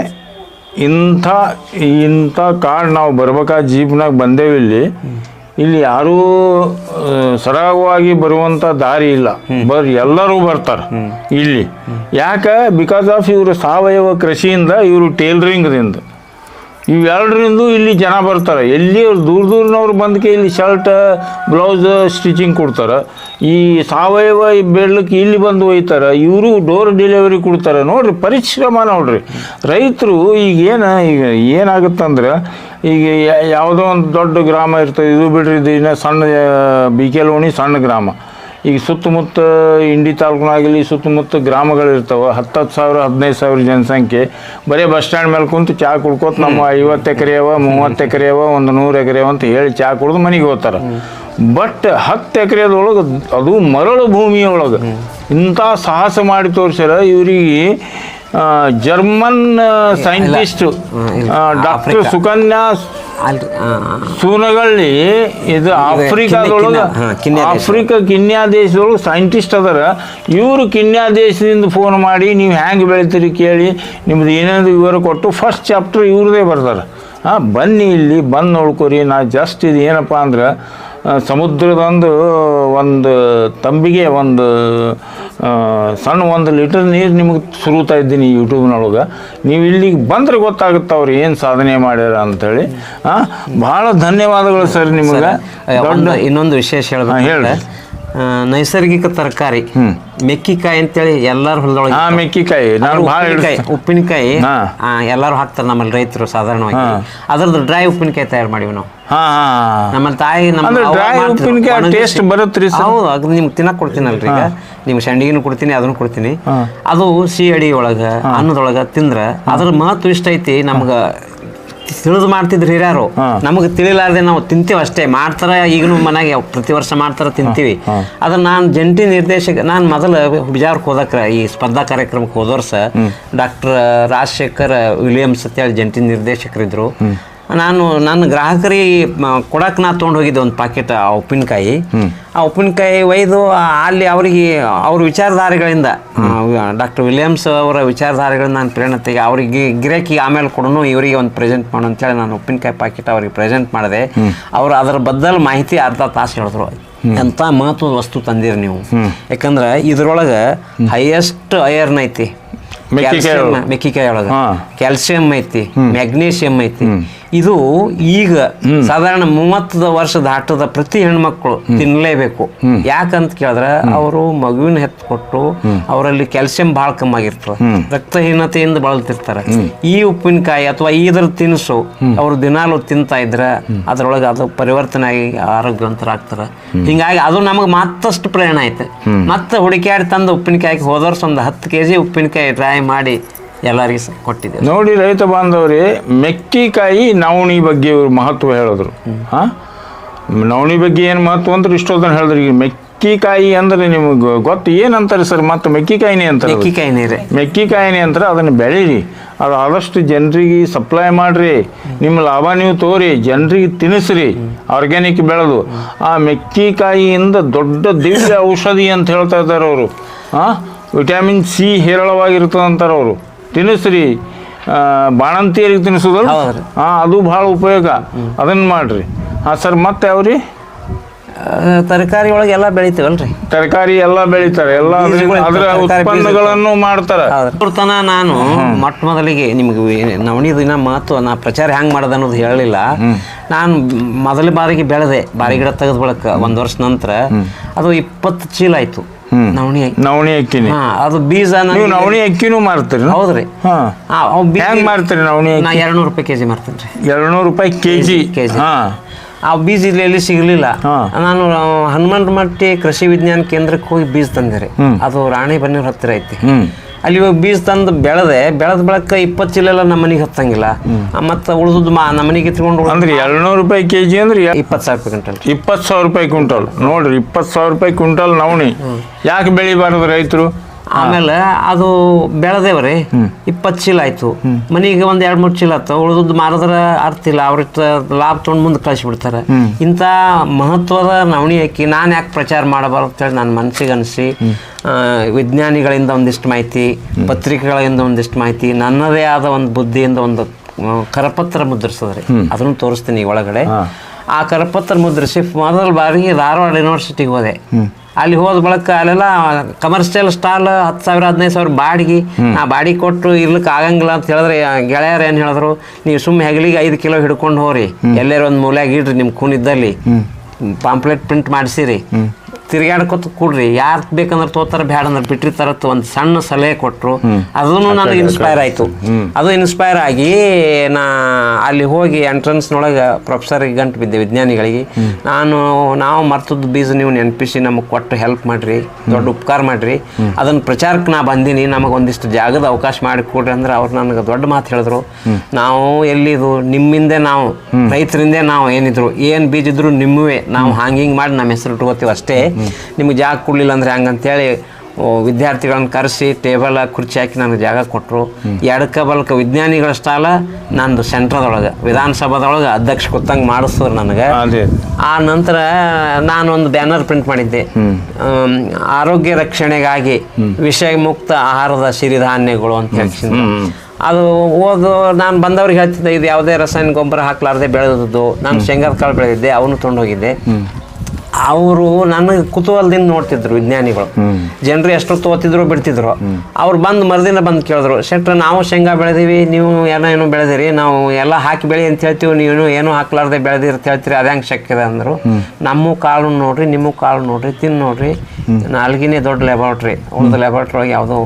[SPEAKER 5] ಇಂಥ ಇಂಥ ಕಾಡ್ ನಾವು ಬರ್ಬೇಕಾದ ಜೀಪ್ನಾಗ ಬಂದೇವಿ ಇಲ್ಲಿ. ಇಲ್ಲಿ ಯಾರೂ ಸರಾಗವಾಗಿ ಬರುವಂಥ ದಾರಿ ಇಲ್ಲ. ಬರ್ ಎಲ್ಲರೂ ಬರ್ತಾರೆ ಇಲ್ಲಿ. ಯಾಕೆ? ಬಿಕಾಸ್ ಆಫ್ ಇವರು ಸಾವಯವ ಕೃಷಿಯಿಂದ ಇವರು ಟೇಲ್ರಿಂಗ್ದಿಂದ ಇವೆರಡರಿಂದ ಇಲ್ಲಿ ಜನ ಬರ್ತಾರೆ. ಎಲ್ಲಿ ಅವ್ರು ದೂರ ದೂರನವ್ರು ಬಂದಕ್ಕೆ ಇಲ್ಲಿ ಶರ್ಟ್ ಬ್ಲೌಸ್ ಸ್ಟಿಚಿಂಗ್ ಕೊಡ್ತಾರೆ. ಈ ಸಾವಯವ ಬೆಳ್ಳಕ್ಕೆ ಇಲ್ಲಿ ಬಂದು ಒಯ್ತಾರೆ, ಇವರು ಡೋರ್ ಡೆಲಿವರಿ ಕೊಡ್ತಾರೆ. ನೋಡ್ರಿ, ಪರಿಶ್ರಮ ನೋಡ್ರಿ. ರೈತರು ಈಗ ಏನು, ಈಗ ಏನಾಗುತ್ತಂದ್ರೆ, ಈಗ ಯಾವುದೋ ಒಂದು ದೊಡ್ಡ ಗ್ರಾಮ ಇರ್ತದೆ. ಇದು ಬಿಡ್ರಿ, ಇದು ಸಣ್ಣ ಬಿ ಲೋಣಿ ಸಣ್ಣ ಗ್ರಾಮ. ಈಗ ಸುತ್ತಮುತ್ತ ಇಂಡಿ ತಾಲೂಕಿನಾಗಲಿ ಸುತ್ತಮುತ್ತ ಗ್ರಾಮಗಳಿರ್ತಾವೆ, ಹತ್ತತ್ತು ಸಾವಿರ, ಹದಿನೈದು ಸಾವಿರ ಜನಸಂಖ್ಯೆ, ಬರೀ ಬಸ್ ಸ್ಟ್ಯಾಂಡ್ ಮೇಲೆ ಕುಂತು ಚಹಾ ಕುಡ್ಕೋತ ನಮ್ಮ ಐವತ್ತು ಎಕರೆ ಅವ, ಮೂವತ್ತು ಎಕರೆ ಅವ, ಒಂದು ನೂರು ಎಕರೆ ಅಂತ ಹೇಳಿ ಚಹಾ ಕುಡ್ದು ಮನೆಗೆ ಹೋಗ್ತಾರೆ. ಬಟ್ ಹತ್ತು ಎಕರೆದೊಳಗೆ ಅದು ಮರಳು ಭೂಮಿಯೊಳಗೆ ಇಂಥ ಸಾಹಸ ಮಾಡಿ ತೋರಿಸ್ಯಾರ, ಇವರಿಗೆ German scientist doctor. Sukanya. Soonagalli ಇದು ಆಫ್ರಿಕಾದೊಳಗೆ. ಆಫ್ರಿಕಾ ಕಿನ್ಯಾ ದೇಶದೊಳಗೆ ಸೈಂಟಿಸ್ಟ್ ಅದಾರ ಇವರು ಕಿನ್ಯಾ ದೇಶದಿಂದ ಫೋನ್ ಮಾಡಿ ನೀವು ಹ್ಯಾಂಗೆ ಬೆಳಿತೀರಿ ಕೇಳಿ ನಿಮ್ದು ಏನೇನು ವಿವರ ಕೊಟ್ಟು ಫಸ್ಟ್ ಚಾಪ್ಟರ್ ಇವ್ರದೇ ಬರ್ತಾರೆ ಹಾಂ ಬನ್ನಿ ಇಲ್ಲಿ ಬಂದು ನೋಡ್ಕೊರಿ ನಾ ಜಸ್ಟ್ ಇದು ಏನಪ್ಪ ಅಂದ್ರೆ ಸಮುದ್ರದೊಂದು ಒಂದು ತಂಬಿಗೆ ಒಂದು ಸಣ್ಣ ಒಂದು ಲೀಟರ್ ನೀರು ನಿಮಗೆ ಸುರುತಾ ಇದ್ದೀನಿ ಯೂಟ್ಯೂಬ್ನೊಳಗೆ. ನೀವು ಇಲ್ಲಿಗೆ ಬಂದ್ರೆ ಗೊತ್ತಾಗುತ್ತೆ ಅವ್ರು ಏನು ಸಾಧನೆ ಮಾಡ್ಯಾರ ಅಂಥೇಳಿ ಹಾಂ ಭಾಳ ಧನ್ಯವಾದಗಳು ಸರ್ ನಿಮಗೆ.
[SPEAKER 4] ಇನ್ನೊಂದು ವಿಶೇಷ ಹೇಳಿ ನೈಸರ್ಗಿಕ ತರಕಾರಿ ಮೆಕ್ಕಿಕಾಯಿ ಅಂತೇಳಿ ಎಲ್ಲಾರು ಹೊಲದೊಳಗೆ
[SPEAKER 5] ಹಾಂ ಮೆಕ್ಕಿಕಾಯಿ ನಾನು
[SPEAKER 4] ಅದ್ರ
[SPEAKER 5] ಭಾಳ
[SPEAKER 4] ಉಪ್ಪಿನಕಾಯಿ ಉಪ್ಪಿನಕಾಯಿ ಆ, ಎಲ್ಲಾರು ಹಾಕ್ತಾರೆ ನಮ್ಮಲ್ಲಿ ರೈತರು ಸಾಧಾರಣವಾಗಿ. ಅದ್ರದ್ದು ಡ್ರೈ ಉಪ್ಪಿನಕಾಯಿ ತಯಾರು ಮಾಡಿವಿ ನಾವು. ನಮ್ಮ ತಾಯಿ ನಮ್ಮ
[SPEAKER 5] ಬರುತ್ತ್ರಿ
[SPEAKER 4] ಹೌದು ಅದು ನಿಮ್ಗೆ ತಿನ್ನಕ್ ಕೊಡ್ತೀನಲ್ರಿ ಈಗ. ನಿಮ್ ಸಂಡಿಗೆನು ಕೊಡ್ತೀನಿ ಅದನ್ನು ಕೊಡ್ತೀನಿ. ಅದು ಸಿಹಿ ಅಡಿ ಒಳಗ ಅನ್ನದೊಳಗ ತಿಂದ್ರ ಅದ್ರ ಮಹತ್ವ ಇಷ್ಟ ಐತಿ ನಮ್ಗ ತಿಳಿದು ಮಾಡ್ತಿದ್ರು ಹಿರಿಯರು. ನಮಗೆ ತಿಳಿಲಾರ್ದೆ ನಾವು ತಿಂತೀವಿ ಅಷ್ಟೇ. ಮಾಡ್ತಾರ ಈಗಲೂ ಮನೆಗೆ ಪ್ರತಿ ವರ್ಷ ಮಾಡ್ತಾರ ತಿಂತೀವಿ. ಅದ್ರ ನಾನು ಜಂಟಿ ನಿರ್ದೇಶಕ ನಾನು ಮೊದಲು ಬಿಜಾರ್ಕ್ ಹೋದಕ್ರ ಈ ಸ್ಪರ್ಧಾ ಕಾರ್ಯಕ್ರಮಕ್ಕೆ ಹೋದ ವರ್ಷ ಡಾಕ್ಟರ್ ರಾಜಶೇಖರ್ ವಿಲಿಯಮ್ಸ್ ಅಂತೇಳಿ ಜಂಟಿ ನಿರ್ದೇಶಕರಿದ್ರು. ನಾನು ನನ್ನ ಗ್ರಾಹಕರಿಗೆ ಕೊಡಕ್ಕೆ ನಾ ತೊಗೊಂಡು ಹೋಗಿದ್ದೆ ಒಂದು ಪಾಕೆಟ್ ಆ ಉಪ್ಪಿನಕಾಯಿ. ಆ ಉಪ್ಪಿನಕಾಯಿ ಒಯ್ದು ಅಲ್ಲಿ ಅವರಿಗೆ ಅವ್ರ ವಿಚಾರಧಾರೆಗಳಿಂದ ಡಾಕ್ಟರ್ ವಿಲಿಯಮ್ಸ್ ಅವರ ವಿಚಾರಧಾರೆಗಳನ್ನ ನಾನು ಪ್ರೇರಣೆ ತೆಗೆ ಅವರಿಗೆ ಗಿರಾಕಿ ಆಮೇಲೆ ಕೊಡೋನು ಇವರಿಗೆ ಒಂದು ಪ್ರೆಸೆಂಟ್ ಮಾಡು ಅಂತೇಳಿ ನಾನು ಉಪ್ಪಿನಕಾಯಿ ಪಾಕೆಟ್ ಅವ್ರಿಗೆ ಪ್ರೆಸೆಂಟ್ ಮಾಡಿದೆ. ಅವರು ಅದರ ಬದ್ದಲ್ ಮಾಹಿತಿ ಅರ್ಧ ತಾಸು ಹೇಳಿದ್ರು. ಎಂಥ ಮಹತ್ವದ ವಸ್ತು ತಂದಿರಿ ನೀವು. ಯಾಕಂದ್ರೆ ಇದ್ರೊಳಗೆ ಹೈಯೆಸ್ಟ್ ಅಯರ್ನ್ ಐತಿ.
[SPEAKER 5] ಮೆಕ್ಕಿಕಾಯಿ
[SPEAKER 4] ಕ್ಯಾಲ್ಸಿಯಂ
[SPEAKER 5] ಒಳಗೆ.
[SPEAKER 4] ಕ್ಯಾಲ್ಸಿಯಂ ಐತಿ ಮ್ಯಾಗ್ನೀಷಿಯಂ ಐತಿ. ಇದು ಈಗ ಸಾಧಾರಣ ಮೂವತ್ತು ವರ್ಷ ದಾಟದ ಪ್ರತಿ ಹೆಣ್ಮಕ್ಳು ತಿನ್ನಲೇಬೇಕು ಯಾಕಂತ ಕೇಳಿದ್ರೆ ಅವರು ಮಗುವಿನ ಹೆತ್ತು ಕೊಟ್ಟು ಅವರಲ್ಲಿ ಕ್ಯಾಲ್ಸಿಯಂ ಭಾಳ ಕಮ್ಮಿ ಆಗಿರ್ತದೆ. ರಕ್ತಹೀನತೆಯಿಂದ ಬಳಲ್ತಿರ್ತಾರೆ. ಈ ಉಪ್ಪಿನಕಾಯಿ ಅಥವಾ ಇದ್ರ ತಿನಿಸು ಅವರು ದಿನಾಲು ತಿಂತಾ ಇದ್ರೆ ಅದರೊಳಗೆ ಅದು ಪರಿವರ್ತನೆ ಆಗಿ ಆರೋಗ್ಯವಂತರಾಗ್ತಾರೆ ಹಿಂಗಾಗಿ ಅದು ನಮಗೆ ಮತ್ತಷ್ಟು ಪ್ರೇರಣೆ ಐತೆ. ಮತ್ತೆ ಹುಡುಕಾಡಿ ತಂದು ಉಪ್ಪಿನಕಾಯಿಗೆ ಹೋದವರ್ಸ ಒಂದು ಹತ್ತು ಕೆ ಜಿ ಉಪ್ಪಿನಕಾಯಿ ಡ್ರೈ ಮಾಡಿ ಎಲ್ಲರಿಗೆ ಕೊಟ್ಟಿದೆ ಕೊಟ್ಟಿದ್ದೇವೆ.
[SPEAKER 5] ನೋಡಿ ರೈತ ಬಾಂಧವ್ರಿ ಮೆಕ್ಕಿಕಾಯಿ ನವಣಿ ಬಗ್ಗೆ ಇವರು ಮಹತ್ವ ಹೇಳಿದ್ರು. ಹಾಂ? ನವಣಿ ಬಗ್ಗೆ ಏನು ಮಹತ್ವ ಅಂದ್ರೆ ಇಷ್ಟೊಂದನ್ನು ಹೇಳಿದ್ರು ಈಗ. ಮೆಕ್ಕಿಕಾಯಿ ಅಂದ್ರೆ ನಿಮಗೆ ಗೊತ್ತು ಏನಂತಾರೆ ಸರ್ ಮತ್ತು ಮೆಕ್ಕಿಕಾಯಿನೇ ಅಂತಾರೆ
[SPEAKER 4] ಮೆಕ್ಕಿಕಾಯಿನೇ ರೀ.
[SPEAKER 5] ಮೆಕ್ಕಿಕಾಯಿನೇ ಅಂತಾರೆ ಅದನ್ನು ಬೆಳೀರಿ. ಅದು ಆದಷ್ಟು ಜನರಿಗೆ ಸಪ್ಲೈ ಮಾಡಿರಿ. ನಿಮ್ಮ ಲಾಭ ನೀವು ತೋರಿ ಜನರಿಗೆ ತಿನ್ನಿಸ್ರಿ ಆರ್ಗ್ಯಾನಿಕ್ ಬೆಳೆದು. ಆ ಮೆಕ್ಕಿಕಾಯಿಯಿಂದ ದೊಡ್ಡ ದಿವ್ಯ ಔಷಧಿ ಅಂತ ಹೇಳ್ತಾ ಇದ್ದಾರೆ ಅವರು. ಹಾಂ? ವಿಟಮಿನ್ ಸಿ ಹೇರಳವಾಗಿರ್ತದಂತಾರೆ ಅವರು. ತಿನ್ನಿಸ್ರಿ. ಬಾಣಂತಿಯರಿಗೆ ತಿನ್ನಿಸೋದಲ್ಲ
[SPEAKER 4] ಹೌದ್ರಿ.
[SPEAKER 5] ಹಾಂ ಅದು ಭಾಳ ಉಪಯೋಗ. ಅದನ್ನು ಮಾಡಿರಿ. ಹಾಂ ಸರ್ ಮತ್ತೆ ಅವ್ರಿ
[SPEAKER 4] ತರಕಾರಿ ಒಳಗೆ ಎಲ್ಲ ಬೆಳಿತೀವಲ್ರಿ.
[SPEAKER 5] ತರಕಾರಿ ಎಲ್ಲ ಬೆಳಿತಾರೆ. ಎಲ್ಲ ಅದ್ರ-
[SPEAKER 4] ಬೀಜಗಳು
[SPEAKER 5] ಅದರ
[SPEAKER 4] ತರಕಾರಿ ಬೀಜಗಳು.
[SPEAKER 5] ಉತ್ಪನ್ನಗಳನ್ನು ಮಾಡ್ತಾರೆ.
[SPEAKER 4] ತನ ನಾನು ಮೊಟ್ಟ ಮೊದಲಿಗೆ ನಿಮ್ಗೆ ನವಣಿ ದಿನ ಮಾತು ನಾ ಪ್ರಚಾರ ಹ್ಯಾಂಗ್ ಮಾಡದ ಅನ್ನೋದು ಹೇಳಲಿಲ್ಲ. ನಾನು ಮೊದಲ ಬಾರಿಗೆ ಬೆಳೆದೆ ಬಾರಿ ಗಿಡ ತೆಗೆದ ಬಳಕ ಒಂದು ವರ್ಷ ನಂತರ. ಅದು ಇಪ್ಪತ್ತು ಚೀಲ ಆಯ್ತು. ನವಣಿ
[SPEAKER 5] ನವಣಿ ಅಕ್ಕಿನಿ.
[SPEAKER 4] ಹಾ ಅದು ಬೀಜ
[SPEAKER 5] ನೀವು ನವಣಿ ಅಕ್ಕಿನೂ ಮಾರ್ತೀರಿ
[SPEAKER 4] ಹೌದ್ರಿ.
[SPEAKER 5] ಹಾ.
[SPEAKER 4] ಆ, ಅವ್ ಬೀಜ-
[SPEAKER 5] ಹೆಂಗ್ ಮಾರ್ತೀರಿ ನವಣಿ
[SPEAKER 4] ನಾ
[SPEAKER 5] ಅಕ್ಕಿ?
[SPEAKER 4] ಎರಡು ನೂರು ರೂಪಾಯಿ ಕೆಜಿ ಮಾರ್ತೀನಿ ರೀ.
[SPEAKER 5] ಎರಡ್ನೂರು ರೂಪಾಯಿ ಕೆಜಿ.
[SPEAKER 4] ಕೆಜಿ.
[SPEAKER 5] ಹಾ.
[SPEAKER 4] ಆ ಬೀಜ ಇಲ್ಲಿ ಎಲ್ಲಿ ಸಿಗಲಿಲ್ಲ. ನಾನು ಹನುಮಂತ ಮಟ್ಟಿ ಕೃಷಿ ವಿಜ್ಞಾನ ಕೇಂದ್ರಕ್ಕೆ ಹೋಗಿ ಬೀಜ ತಂದೆ ರೀ. ಅದು ರಾಣಿ ಬನ್ನೂರ್ ಹತ್ತಿರ ಐತಿ. ಅಲ್ಲಿ ಇವಾಗ ಬೀಜ ತಂದು ಬೆಳೆದೆ ಬೆಳೆದ ಬೆಳಕ ಇಪ್ಪತ್ತು ಚೀಲ ಎಲ್ಲ ನಮ್ಮ ಮನೆಗೆ ಹತ್ತಂಗಿಲ್ಲ ಮತ್ತು ಉಳಿದು ಮಾ ನಮ್ಮ ಮನೆಗೆ ಎತ್ಕೊಂಡು
[SPEAKER 5] ಅಂದ್ರೆ ಎರಡ್ನೂರು ರೂಪಾಯಿ ಕೆ ಜಿ ಅಂದ್ರೆ
[SPEAKER 4] ಇಪ್ಪತ್ತು ಸಾವಿರ ರೂಪಾಯಿ ಕ್ವಿಂಟಲ್.
[SPEAKER 5] ಇಪ್ಪತ್ತು ಸಾವಿರ ರೂಪಾಯಿ ಕ್ವಿಂಟಲ್. ನೋಡ್ರಿ ಇಪ್ಪತ್ತು ಸಾವಿರ ರೂಪಾಯಿ ಕ್ವಿಂಟಲ್ ನವಣಿ. ಯಾಕೆ ಬೆಳಿಬಾರದು ರೈತರು?
[SPEAKER 4] ಆಮೇಲೆ ಅದು ಬೆಳೆದೇವ್ರಿ ಇಪ್ಪತ್ತು ಚೀಲ ಆಯ್ತು. ಮನೆಗೆ ಒಂದ್ ಎರಡ್ ಮೂರು ಚೀಲ ಆಯ್ತು. ಉಳಿದದ್ದು ಮಾರದ್ರ ಅರ್ಥ ಇಲ್ಲ. ಅವ್ರ ಲಾಭ ತೊಗೊಂಡು ಮುಂದೆ ಕಳಿಸ್ಬಿಡ್ತಾರೆ. ಇಂಥ ಮಹತ್ವದ ನವಣಿ ಹಾಕಿ ನಾನು ಯಾಕೆ ಪ್ರಚಾರ ಮಾಡಬಾರ್ದು ಅಂತೇಳಿ ನನ್ನ ಮನಸ್ಸಿಗೆ ಅನಿಸಿ ವಿಜ್ಞಾನಿಗಳಿಂದ ಒಂದಿಷ್ಟು ಮಾಹಿತಿ ಪತ್ರಿಕೆಗಳಿಂದ ಒಂದಿಷ್ಟು ಮಾಹಿತಿ ನನ್ನದೇ ಆದ ಒಂದು ಬುದ್ಧಿಯಿಂದ ಒಂದು ಕರಪತ್ರ ಮುದ್ರಿಸಿದ್ರಿ. ಅದನ್ನು ತೋರಿಸ್ತೀನಿ ಒಳಗಡೆ. ಆ ಕರಪತ್ರ ಮುದ್ರಿಸಿ ಮೊದಲ ಬಾರಿಗೆ ಧಾರವಾಡ ಯೂನಿವರ್ಸಿಟಿಗೆ ಹೋದೆ. ಅಲ್ಲಿ ಹೋದ ಬಳಕ ಅಲ್ಲೆಲ್ಲ ಕಮರ್ಷಿಯಲ್ ಸ್ಟಾಲ್ ಹತ್ತು ಸಾವಿರ ಹದಿನೈದು ಸಾವಿರ ಬಾಡಿಗೆ. ಆ ಬಾಡಿಗೆ ಕೊಟ್ಟು ಇರ್ಲಿಕ್ಕೆ ಆಗಂಗಿಲ್ಲ ಅಂತ ಹೇಳಿದ್ರೆ ಗೆಳೆಯರು ಏನು ಹೇಳಿದ್ರು ನೀವು ಸುಮ್ಮನೆ ಹೆಗಲಿಗೆ ಐದು ಕಿಲೋ ಹಿಡ್ಕೊಂಡು ಹೋಗ್ರಿ ಎಲ್ಲರೂ ಒಂದು ಮೂಲ್ಯಾಗ ಇಡ್ರಿ ನಿಮ್ಮ ಕೂನಿದ್ದಲ್ಲಿ ಇದ್ದಲ್ಲಿ. ಪಾಂಪ್ಲೆಟ್ ಪ್ರಿಂಟ್ ಮಾಡಿಸಿರಿ. ತಿರ್ಗಾಡ್ಕೊತ ಕೂಡ್ರಿ. ಯಾರು ಬೇಕಂದ್ರೆ ತೋತಾರ ಬ್ಯಾಡ ಅಂದ್ರೆ ಬಿಟ್ಟಿರ್ತಾರ ಒಂದು ಸಣ್ಣ ಸಲಹೆ ಕೊಟ್ಟರು ಅದನ್ನು ನನಗೆ ಇನ್ಸ್ಪೈರ್ ಆಯಿತು. ಅದು ಇನ್ಸ್ಪೈರ್ ಆಗಿ ನಾ ಅಲ್ಲಿ ಹೋಗಿ ಎಂಟ್ರೆನ್ಸ್ನೊಳಗೆ ಪ್ರೊಫೆಸರ್ ಗಂಟು ಬಿದ್ದೆ ವಿಜ್ಞಾನಿಗಳಿಗೆ. ನಾನು ನಾವು ಮರ್ತದ್ದು ಬೀಜ ನೀವು ನೆನಪಿಸಿ ನಮಗೆ ಕೊಟ್ಟು ಹೆಲ್ಪ್ ಮಾಡ್ರಿ ದೊಡ್ಡ ಉಪಕಾರ ಮಾಡ್ರಿ. ಅದನ್ನ ಪ್ರಚಾರಕ್ಕೆ ನಾ ಬಂದೀನಿ ನಮಗೆ ಒಂದಿಷ್ಟು ಜಾಗದ ಅವಕಾಶ ಮಾಡಿ ಕೊಡ್ರಿ ಅಂದ್ರೆ ಅವ್ರು ನನಗೆ ದೊಡ್ಡ ಮಾತು ಹೇಳಿದ್ರು. ನಾವು ಎಲ್ಲಿದು? ನಿಮ್ಮಿಂದೆ ನಾವು ರೈತರಿಂದೇ ನಾವು ಏನಿದ್ರು? ಏನು ಬೀಜಿದ್ರು ನಿಮ್ಮವೇ. ನಾವು ಹಾಂಗಿಂಗ್ ಹಿಂಗೆ ಮಾಡಿ ನಮ್ಮ ಹೆಸರು ಇಟ್ಕೋತೀವಿ ಅಷ್ಟೇ. ನಿಮ್ಗೆ ಜಾಗ ಕೊಡ್ಲಿಲ್ಲ ಅಂದ್ರೆ ಹಂಗಂತೇಳಿ ವಿದ್ಯಾರ್ಥಿಗಳನ್ನು ಕರೆಸಿ ಟೇಬಲ್ ಕುರ್ಚಿ ಹಾಕಿ ನನಗೆ ಜಾಗ ಕೊಟ್ಟರು ಎಡಕ ಬಲ್ಕ ವಿಜ್ಞಾನಿಗಳ ಸ್ಟಾಲ ನಂದು ಸೆಂಟ್ರದೊಳಗೆ ವಿಧಾನಸಭಾದೊಳಗೆ ಅಧ್ಯಕ್ಷ ಕೂತಂಗೆ ಮಾಡಿಸಿದ್ರು ನನಗೆ. ಆ ನಂತರ ನಾನೊಂದು ಬ್ಯಾನರ್ ಪ್ರಿಂಟ್ ಮಾಡಿದ್ದೆ. ಆರೋಗ್ಯ ರಕ್ಷಣೆಗಾಗಿ ವಿಷಯ ಮುಕ್ತ ಆಹಾರದ ಸಿರಿಧಾನ್ಯಗಳು ಅಂತ ಹೇಳ್ತೀನಿ ಅದು ಓದು ನಾನು ಬಂದವ್ರಿಗೆ ಹೇಳ್ತಿದ್ದೆ ಇದು ಯಾವುದೇ ರಸಾಯನ ಗೊಬ್ಬರ ಹಾಕ್ಲಾರ್ದೆ ಬೆಳೆದದ್ದು. ನಾನು ಶೇಂಗಾದ ಕಾಳು ಬೆಳೆದಿದ್ದೆ ಅವನು ತೊಗೊಂಡೋಗಿದ್ದೆ. ಅವರು ನನಗೆ ಕುತೂಹಲದಿಂದ ನೋಡ್ತಿದ್ರು ವಿಜ್ಞಾನಿಗಳು. ಜನರು ಎಷ್ಟು ತೋತಿದ್ರು ಬಿಡ್ತಿದ್ರು. ಅವ್ರು ಬಂದು ಮರುದಿನ ಬಂದು ಕೇಳಿದ್ರು ಶೆಟ್ರ ನಾವು ಶೇಂಗಾ ಬೆಳೆದೀವಿ ನೀವು ಏನೋ ಏನೋ ಬೆಳೆದಿರಿ ನಾವು ಎಲ್ಲ ಹಾಕಿ ಬೆಳಿ ಅಂತ ಹೇಳ್ತೀವಿ ನೀವು ಏನೂ ಹಾಕ್ಲಾರ್ದೆ ಬೆಳೆದಿರಿ ಅಂತ ಹೇಳ್ತೀರಿ ಅದು ಹೆಂಗೆ ಶಕ್ಯದ ಅಂದ್ರು. ನಮ್ಮ ಕಾಳು ನೋಡ್ರಿ ನಿಮ್ಮ ಕಾಳು ನೋಡ್ರಿ ತಿನ್ ನೋಡ್ರಿ. ನಾಲ್ಗಿನೇ ದೊಡ್ಡ ಲ್ಯಾಬಾರ್ಟ್ರಿ ಒಂದು ಲ್ಯಾಬಾರ್ಟ್ರಿ ಒಳಗೆ ಯಾವುದೋ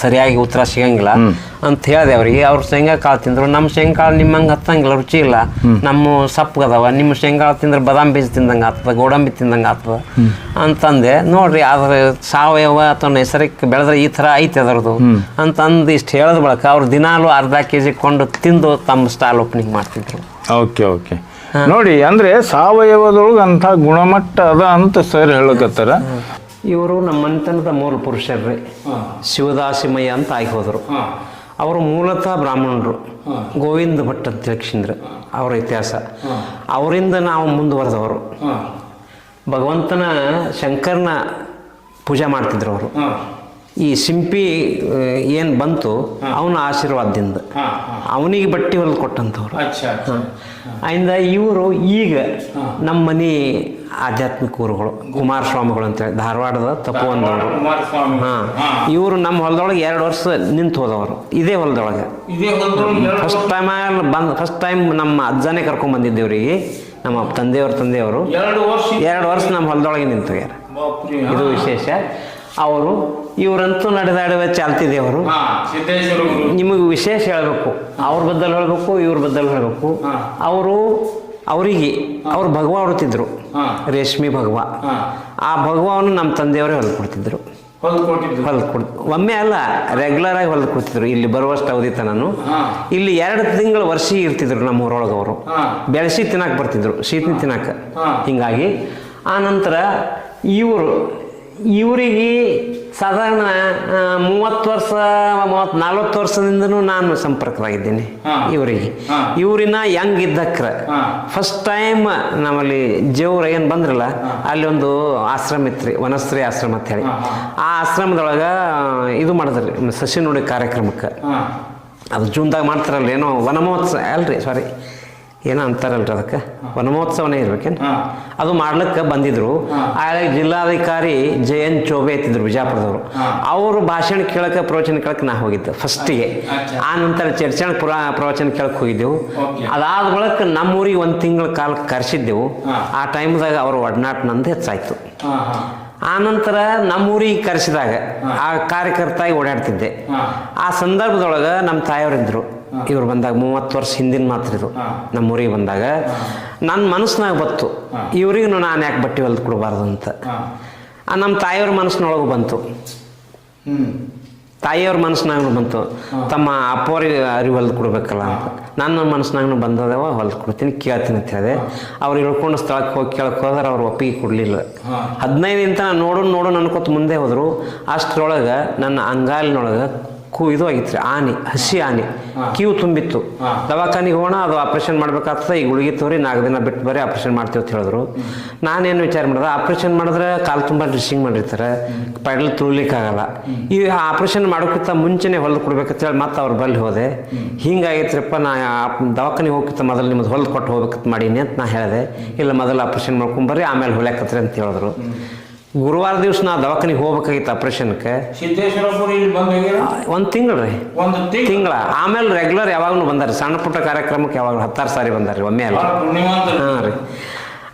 [SPEAKER 4] ಸರಿಯಾಗಿ ಉತ್ತರ ಸಿಗಂಗಿಲ್ಲ. ಅಂತ ಹೇಳಿದೆ ಅವ್ರಿಗೆ. ಅವ್ರು ಶೇಂಗಾ ಕಾಳು ತಿಂದ್ರು. ನಮ್ಮ ಶೇಂಗಾ ಕಾಳು ನಿಮ್ಮಂಗೆ ಹತ್ತಂಗಿಲ್ಲ ರುಚಿ ಇಲ್ಲ. ನಮ್ಮ ಸಪ್ಪಗದವ. ನಿಮ್ಮ ಶೇಂಗಾ ತಿಂದ್ರೆ ಬದಾಮಿ ಬೀಜ ತಿಂದಂಗೆ ಆಗ್ತದೆ ಗೋಡಂಬಿ ತಿಂದಂಗೆ ಆಗ್ತದೆ ಅಂತಂದೆ ನೋಡ್ರಿ ಆದ್ರೆ ಸಾವಯವ ಅಥವಾ ನೈಸರ್ಗಿಕ ಬೆಳೆದ್ರೆ ಈ ಥರ ಐತೆ ಅದರದು ಅಂತಂದು ಇಷ್ಟು ಹೇಳಿದ ಬಳಕ ಅವ್ರು ದಿನಾಲು ಅರ್ಧ ಕೆ ಜಿ ಕೊಂಡು ತಿಂದು ತಮ್ಮ ಸ್ಟಾಲ್ ಓಪನಿಂಗ್ ಮಾಡ್ತಿದ್ರು.
[SPEAKER 5] Okay okay. ನೋಡಿ ಅಂದ್ರೆ ಸಾವಯವದೊಳಗೆ ಅಂಥ ಗುಣಮಟ್ಟ ಅದ ಅಂತ ಸರ್ ಹೇಳಕತ್ತಾರ.
[SPEAKER 4] ಇವರು ನಮ್ಮ ಮನೆತನದ ಮೂಲ ಪುರುಷರ್ರಿ. ಶಿವದಾಸಿಮಯ್ಯ ಅಂತ ಆಗಿ ಹೋದರು. ಅವರು ಮೂಲತಃ ಬ್ರಾಹ್ಮಣರು. ಗೋವಿಂದ ಭಟ್ ಅಂತ ಅವರ ಇತಿಹಾಸ. ಅವರಿಂದ ನಾವು ಮುಂದುವರೆದವರು. ಭಗವಂತನ ಶಂಕರನ ಪೂಜೆ ಮಾಡ್ತಿದ್ರು ಅವರು. ಈ ಸಿಂಪಿ ಏನು ಬಂತು ಅವನ ಆಶೀರ್ವಾದದಿಂದ. ಅವನಿಗೆ ಬಟ್ಟೆ ಹೊಲ್ದು ಕೊಟ್ಟಂಥವ್ರು ಆಯಿಂದ ಇವರು ಈಗ ನಮ್ಮ ಮನೆ ಆಧ್ಯಾತ್ಮಿಕ ಊರುಗಳು ಕುಮಾರಸ್ವಾಮಿಗಳು ಅಂತೇಳಿ ಧಾರವಾಡದ ತಪ್ಪುವಂಥವ್ರು ಹಾಂ. ಇವರು ನಮ್ಮ ಹೊಲದೊಳಗೆ ಎರಡು ವರ್ಷ ನಿಂತು ಹೋದವರು ಇದೇ ಹೊಲದೊಳಗೆ. ಫಸ್ಟ್ ಟೈಮ್ ಬಂದು ಫಸ್ಟ್ ಟೈಮ್ ನಮ್ಮ ಅಜ್ಜನೇ ಕರ್ಕೊಂಡ್ ಬಂದಿದ್ದೇವ್ರಿಗೆ ನಮ್ಮ ತಂದೆಯವ್ರ ತಂದೆಯವರು
[SPEAKER 5] ಎರಡು ವರ್ಷ
[SPEAKER 4] ಎರಡು ವರ್ಷ ನಮ್ಮ ಹೊಲದೊಳಗೆ ನಿಂತಿದ್ದಾರೆ ಇದು ವಿಶೇಷ. ಅವರು ಇವರಂತೂ ನಡೆದಾಡುವ ಚಾಲ್ತಿದೇವರು ನಿಮಗೆ ವಿಶೇಷ ಹೇಳಬೇಕು. ಅವ್ರ ಬದ್ದಲ್ಲಿ ಹೇಳಬೇಕು ಇವ್ರ ಬದ್ದಲ್ಲಿ ಹೇಳಬೇಕು. ಅವರು ಅವರಿಗೆ ಅವ್ರು ಭಗವ ಹೊಡ್ತಿದ್ರು ರೇಷ್ಮಿ ಭಗವ. ಆ ಭಗವವನ್ನು ನಮ್ಮ ತಂದೆಯವರೇ ಹೊಲ್ದು ಕೊಡ್ತಿದ್ರು ಹೊಲ್ದು ಒಮ್ಮೆ ಅಲ್ಲ ರೆಗ್ಯುಲರ್ ಆಗಿ ಹೊಲ್ದು ಕೊಡ್ತಿದ್ರು. ಇಲ್ಲಿ ಬರುವಷ್ಟು ಅವಧಿ ತನನು. ಇಲ್ಲಿ ಎರಡು ತಿಂಗಳು ವರ್ಷ ಇರ್ತಿದ್ರು ನಮ್ಮ ಊರೊಳಗೆ ಅವರು. ಬೆಳೆಸಿ ತಿನ್ನಕ್ಕೆ ಬರ್ತಿದ್ರು ಶೀತನಿ ತಿನ್ನಕ. ಹಿಂಗಾಗಿ ಆ ನಂತರ ಇವರು ಇವರಿಗೆ ಸಾಧಾರಣ ಮೂವತ್ತು ವರ್ಷ ಮೂವತ್ತು ನಲ್ವತ್ತು ವರ್ಷದಿಂದನೂ ನಾನು ಸಂಪರ್ಕದಾಗಿದ್ದೀನಿ ಇವರಿಗೆ. ಇವರಿನ ಯಂಗ್ ಇದ್ದಕ್ರ. ಫಸ್ಟ್ ಟೈಮ್ ನಮ್ಮಲ್ಲಿ ಜೇವ್ರ ಏನು ಬಂದ್ರಲ್ಲ ಅಲ್ಲಿ ಒಂದು ಆಶ್ರಮ ಇತ್ರಿ ವನಸ್ತ್ರೀ ಆಶ್ರಮ ಅಂತ ಹೇಳಿ. ಆ ಆಶ್ರಮದೊಳಗ ಇದು ಮಾಡಿದ್ರಿ ಸಸಿ ನೋಡಿ ಕಾರ್ಯಕ್ರಮಕ್ಕೆ. ಅದು ಜೂನ್ದಾಗ ಮಾಡ್ತಾರಲ್ಲ ಏನೋ ವನಮಹೋತ್ಸವ ಅಲ್ರಿ ಸಾರಿ ಏನೋ ಅಂತಾರಲ್ರಿ ಅದಕ್ಕೆ? ವನಮಹೋತ್ಸವನೇ ಇರ್ಬೇಕೇನು? ಅದು ಮಾಡ್ಲಿಕ್ಕೆ ಬಂದಿದ್ರು. ಆ ಜಿಲ್ಲಾಧಿಕಾರಿ ಜಯನ್ ಚೌಬೆ ಎತ್ತಿದ್ರು ಬಿಜಾಪುರದವರು. ಅವರು ಭಾಷಣ ಕೇಳಕ್ಕೆ ಪ್ರವಚನ ಕೇಳಕ್ಕೆ ನಾ ಹೋಗಿದ್ದೆ ಫಸ್ಟಿಗೆ. ಆ ನಂತರ ಚರ್ಚೆ ಪುರ ಪ್ರವಚನ ಕೇಳಕ್ಕೆ ಹೋಗಿದ್ದೆವು. ಅದಾದ ಬಳಿಕ ನಮ್ಮೂರಿಗೆ ಒಂದು ತಿಂಗಳ ಕಾಲ ಕರೆಸಿದ್ದೆವು. ಆ ಟೈಮ್ದಾಗ ಅವ್ರ ಒಡನಾಟ ನಂದು ಹೆಚ್ಚಾಯ್ತು. ಆ ನಂತರ ನಮ್ಮೂರಿಗೆ ಕರೆಸಿದಾಗ ಆ ಕಾರ್ಯಕರ್ತಾಗಿ ಓಡಾಡ್ತಿದ್ದೆ. ಆ ಸಂದರ್ಭದೊಳಗೆ ನಮ್ಮ ತಾಯಿಯವರಿದ್ರು ಇವ್ರು ಬಂದಾಗ ಮೂವತ್ತು ವರ್ಷ ಹಿಂದಿನ ಮಾತ್ರ ಇದು. ನಮ್ಮೂರಿಗೆ ಬಂದಾಗ. ನನ್ನ ಮನಸ್ಸಿನಾಗ ಬಂತು. ಇವ್ರಿಗೂ ನಾನು ಯಾಕೆ ಬಟ್ಟೆ ಹೊಲ್ದು ಕೊಡಬಾರ್ದು ಅಂತ. ಆ ನಮ್ಮ ತಾಯಿಯವ್ರ ಮನಸ್ಸಿನೊಳಗು ಬಂತು. ತಾಯಿಯವ್ರ ಮನಸ್ಸಿನಾಗೂ ಬಂತು. ತಮ್ಮ ಅಪ್ಪವ್ರಿಗೆ ಅರಿವು ಹೊಲ್ದು ಕೊಡ್ಬೇಕಲ್ಲ ಅಂತ. ನನ್ನ ಮನಸ್ಸಿನಾಗೂ ಬಂದದವ ಹೊಲ್ದು ಕೊಡ್ತೀನಿ ಕೇಳ್ತೀನಿ ಅಂತ ಹೇಳಿದೆ. ಅವ್ರು ಇಳ್ಕೊಂಡು ಸ್ಥಳಕ್ಕೆ ಹೋಗಿ ಕೇಳಕ್ಕೆ ಹೋದ್ರೆ ಅವ್ರು ಒಪ್ಪಿಗೆ ಕೊಡಲಿಲ್ಲ. ಹದಿನೈದು ನಾನು ನೋಡು ನೋಡು ಅನ್ಕೋತ ಮುಂದೆ ಹೋದರು. ಅಷ್ಟರೊಳಗೆ ನನ್ನ ಅಂಗಾಲಿನೊಳಗೆ ಕು ಇದು ಆಗಿತ್ತು ಆನೆ ಹಸಿ ಆನೆ. ಕಿವು ತುಂಬಿತ್ತು. ದವಾಖಾನಿಗೆ ಹೋಗೋಣ ಅದು ಆಪ್ರೇಷನ್ ಮಾಡ್ಬೇಕಾಗ್ತದೆ. ಈಗ ಗುಳಿಗೆ ತೋರಿ ನಾಲ್ಕು ದಿನ ಬಿಟ್ಟು ಬರೀ ಆಪ್ರೇಷನ್ ಮಾಡ್ತೀವಿ ಅಂತ ಹೇಳಿದ್ರು. ನಾನೇನು ವಿಚಾರ ಮಾಡಿದೆ ಆಪ್ರೇಷನ್ ಮಾಡಿದ್ರೆ ಕಾಲು ತುಂಬ ಡ್ರೆಸ್ಸಿಂಗ್ ಮಾಡಿರ್ತಾರೆ ಪೈಡಲ್ ತುಳಿಲಿಕ್ಕಾಗಲ್ಲ. ಈ ಆಪ್ರೇಷನ್ ಮಾಡೋಕ್ಕಿಂತ ಮುಂಚೆನೆ ಹೊಲ್ದು ಕೊಡ್ಬೇಕಂತ ಹೇಳಿ ಮತ್ತೆ ಅವ್ರು ಬಲ್ಲಿ ಹೋದೆ. ಹಿಂಗಾಗೈತ್ರಪ್ಪ ನಾ ದವಾಖಾನಿಗೆ ಹೋಗಿತ್ತ ಮೊದಲು ನಿಮ್ಮದು ಹೊಲ್ದು ಕೊಟ್ಟು ಹೋಗ್ಬೇಕಂತ ಮಾಡೀನಿ ಅಂತ ನಾ ಹೇಳಿದೆ. ಇಲ್ಲ ಮೊದಲು ಆಪ್ರೇಷನ್ ಮಾಡ್ಕೊಂಬರ್ರಿ ಆಮೇಲೆ ಹೊಳ್ಯಾಕತ್ರಿ ಅಂತ ಹೇಳಿದ್ರು. ಗುರುವಾರ ದಿವಸ ನಾ ದವಾಖಾನಿಗೆ ಹೋಗ್ಬೇಕಾಗಿತ್ತು ಆಪ್ರೇಷನ್ಗೆ
[SPEAKER 5] ಸಿದ್ದೇಶ್ವರಪುರ ಇಲ್ಲಿ ಬಂದಾಗ
[SPEAKER 4] ಒಂದು ತಿಂಗಳು ರೀ.
[SPEAKER 5] ಒಂದು ತಿಂಗಳು?
[SPEAKER 4] ಆಮೇಲೆ ರೆಗ್ಯುಲರ್ ಯಾವಾಗಲೂ ಬಂದಾರೆ ಸಣ್ಣ ಪುಟ್ಟ ಕಾರ್ಯಕ್ರಮಕ್ಕೆ ಯಾವಾಗ ಹತ್ತಾರು ಸಾರಿ ಬಂದಾರೆ ಒಮ್ಮೆ ಅಲ್ಲ ಹಾಂ ರೀ.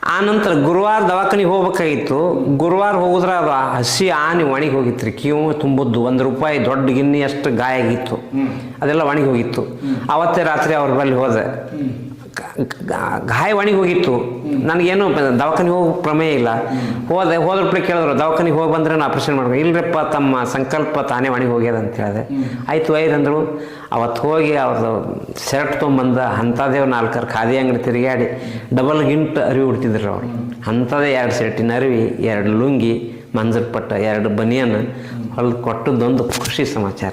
[SPEAKER 4] ಆ ನಂತರ ಗುರುವಾರ ದವಾಖಾನಿಗೆ ಹೋಗ್ಬೇಕಾಗಿತ್ತು. ಗುರುವಾರ ಹೋಗಿದ್ರೆ ಅದು ಹಸಿ ಆನೆ ಒಣಗಿ ಹೋಗಿತ್ತು ರೀ. ಕಿವು ತುಂಬದ್ದು. ಒಂದು ರೂಪಾಯಿ ದೊಡ್ಡ ಗಿನ್ನಿ ಅಷ್ಟು ಗಾಯ ಆಗಿತ್ತು ಅದೆಲ್ಲ ಒಣಗಿ ಹೋಗಿತ್ತು. ಅವತ್ತೇ ರಾತ್ರಿ ಅವ್ರ ಬಳಿ ಹೋದೆ. ಗಾಯ ಒಣಗಿ ಹೋಗಿತ್ತು. ನನಗೇನು ದವಾಖಾನೆ ಹೋಗೋ ಪ್ರಮೇಯ ಇಲ್ಲ. ಹೋದೆ ಹೋದ್ರಪ್ಲೆ ಕೇಳಿದ್ರು, ದವಾಖಾನಿಗೆ ಹೋಗಿ ಬಂದ್ರೆ ನಾನು ಆಪರೇಷನ್ ಮಾಡ್ಬೇಕು. ಇಲ್ರಪ್ಪ, ತಮ್ಮ ಸಂಕಲ್ಪ ತಾನೇ ಒಣಗಿ ಹೋಗ್ಯದ ಅಂತ ಹೇಳಿದೆ. ಆಯ್ತು ವೈರಂದ್ರು ಅವತ್ತು ಹೋಗಿ ಅವ್ರದ್ದು ಶರ್ಟ್ ತೊಗೊಂಬಂದ ಅಂಥದ್ದೇ ನಾಲ್ಕರ ಖಾದಿ ಅಂಗಡಿ ತಿರುಗಾಡಿ ಡಬಲ್ ಗಿಂಟ್ ಅರಿವಿ ಉಡ್ತಿದ್ರು ಅವರು. ಅಂಥದ್ದೇ ಎರಡು ಶರ್ಟಿನ ಅರಿವಿ, ಎರಡು ಲುಂಗಿ, ಮಂಜರ್ ಪಟ್ಟ, ಎರಡು ಬನಿಯನ್ ಹೊಲ್ದು ಕೊಟ್ಟದ್ದೊಂದು ಖುಷಿ ಸಮಾಚಾರ.